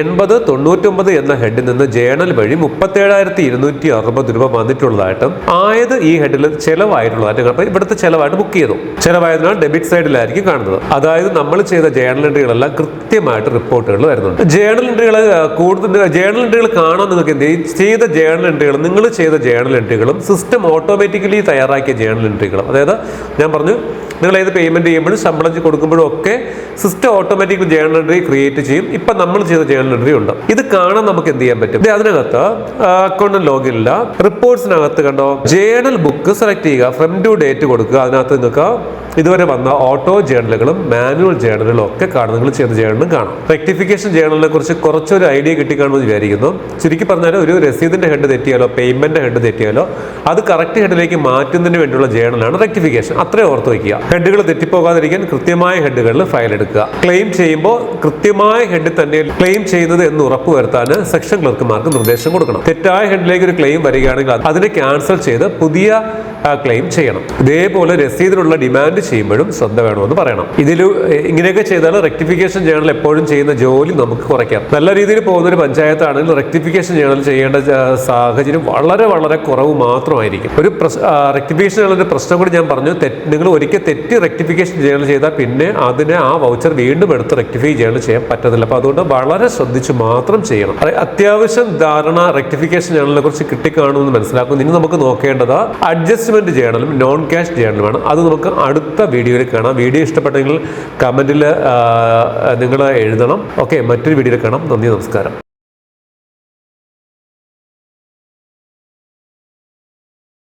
എൺപത് തൊണ്ണൂറ്റൊമ്പത് എന്ന ഹെഡിൽ നിന്ന് ജേണൽ വഴി മുപ്പത്തേഴായിരത്തി ഇരുന്നൂറ്റി അറുപത് രൂപ വന്നിട്ടുള്ളതായിട്ടും ആയത് ഈ ഹെഡിൽ ചെലവായിട്ടുള്ളതായിട്ട് കാരണം ഇവിടുത്തെ ചെലവായിട്ട് ബുക്ക് ചെയ്തു. ചെലവായതിനാൽ ഡെബിറ്റ് സൈഡിലായിരിക്കും കാണുന്നത്. അതായത് നമ്മൾ ചെയ്ത ജേണൽ എൻട്രികളെല്ലാം കൃത്യമായിട്ട് റിപ്പോർട്ടുകൾ വരുന്നുണ്ട്. ജേണൽ എൻട്രികൾ കൂടുതൽ ജേണൽ എൻട്രികൾ കാണാൻ നിങ്ങൾക്ക് എന്ത്? ചെയ്ത ജേണൽ എൻട്രികൾ നിങ്ങൾ ചെയ്ത ജേണൽ എൻട്രികളും സിസ്റ്റം ഓട്ടോമാറ്റിക്കലി തയ്യാറാക്കിയ ജേണൽ എൻട്രികളും അതായത് ഞാൻ പറഞ്ഞു നിങ്ങൾ ഏത് പേയ്മെന്റ് ചെയ്യുമ്പോഴും ശമ്പളം കൊടുക്കുമ്പോഴും ഒക്കെ system automatic journal entry create ചെയ്യും. ഇപ്പൊ നമ്മൾ ചെയ്ത ജേണൽ എൻട്രി ഉണ്ട്. ഇത് കാണാൻ നമുക്ക് എന്ത് ചെയ്യാൻ പറ്റും? അതിനകത്ത് അക്കൗണ്ട് ലോഗിൻ ഇല്ല. റിപ്പോർട്ട്സിനകത്ത് കണ്ടോ? ജേണൽ ബുക്ക് സെലക്ട് ചെയ്യുക. ഫ്രം ടു ഡേറ്റ് കൊടുക്കുക. അതിനകത്ത് നിങ്ങൾക്ക് ഇതുവരെ വന്ന ഓട്ടോ ജേണലുകളും മാനുവൽ ജേണലുകളും ഒക്കെ കാണും. നിങ്ങൾ ചെയ്ത ജേണലും കാണാം. റെക്ടിഫിക്കേഷൻ ജേണലിനെ കുറിച്ച് കുറച്ചൊരു ഐഡിയ കിട്ടിക്കാണെന്ന് വിചാരിക്കുന്നു. ചുരുക്കി പറഞ്ഞാൽ ഒരു രസീതിന്റെ ഹെഡ് തെറ്റിയാലോ പേയ്മെന്റ് ഹെഡ് തെറ്റിയാലോ അത് കറക്റ്റ് ഹെഡിലേക്ക് മാറ്റുന്നതിന് വേണ്ടിയുള്ള ജേണലാണ് റെക്ടിഫിക്കേഷൻ അത്രയും ഓർത്ത് വയ്ക്കുക. ഹെഡുകൾ തെറ്റിപ്പോകാതിരിക്കാൻ കൃത്യമായ ഹെഡുകളിൽ ഫയൽ എടുക്കുക. ക്ലെയിം ചെയ്യുമ്പോൾ കൃത്യമായ ഹെഡിൽ തന്നെ ക്ലെയിം ചെയ്യുന്നത് എന്ന് ഉറപ്പുവരുത്താൻ സെക്ഷൻ ക്ലർക്കുമാർക്ക് നിർദ്ദേശം കൊടുക്കണം. തെറ്റായ ഹെഡിലേക്ക് ഒരു ക്ലെയിം വരികയാണെങ്കിൽ അതിനെ ക്യാൻസൽ ചെയ്ത് പുതിയ ക്ലെയിം ചെയ്യണം. ഇതേപോലെ രസീതിനുള്ള ഡിമാൻഡ് ചെയ്യുമ്പോഴും ശ്രദ്ധ വേണമെന്ന് പറയണം. ഇതിൽ ഇങ്ങനെയൊക്കെ ചെയ്താൽ റെക്ടിഫിക്കേഷൻ ജേണൽ എപ്പോഴും ചെയ്യുന്ന ജോലി നമുക്ക് കുറയ്ക്കാം. നല്ല രീതിയിൽ പോകുന്ന ഒരു പഞ്ചായത്താണെങ്കിൽ റെക്ടിഫിക്കേഷൻ ജേണൽ ചെയ്യേണ്ട സാഹചര്യം വളരെ വളരെ കുറവ് മാത്രമായിരിക്കും. ഒരു റെക്ടിഫിക്കേഷൻ ജേണലിന്റെ പ്രശ്നം കൂടി ഞാൻ പറഞ്ഞു നിങ്ങൾ ഒരിക്കൽ തെറ്റ് റെക്ടിഫിക്കേഷൻ ജേണൽ ചെയ്താൽ പിന്നെ അതിനെ ആ വൗച്ചർ വീണ്ടും എടുത്ത് റെക്ടിഫൈ ജേണൽ ചെയ്യാൻ പറ്റത്തില്ല. അപ്പോൾ അതുകൊണ്ട് വളരെ ശ്രദ്ധിച്ച് മാത്രം ചെയ്യണം. അത് അത്യാവശ്യം ധാരണ റെക്ടിഫിക്കേഷൻ ജേണലിനെ കുറിച്ച് കിട്ടിക്കാണുമെന്ന് മനസ്സിലാക്കുന്നു. ഇനി നമുക്ക് നോക്കേണ്ടത് അഡ്ജസ്റ്റ്മെന്റ് ജേണലും നോൺ ക്യാഷ് ജേണലുമാണ് അത് നമുക്ക് അടുത്ത വീഡിയോയിൽ കാണാം. വീഡിയോ ഇഷ്ടപ്പെട്ടെങ്കിൽ കമന്റിൽ നിങ്ങൾ എഴുതണം. ഓക്കെ മറ്റൊരു വീഡിയോയിൽ കാണാം. നന്ദി നമസ്കാരം.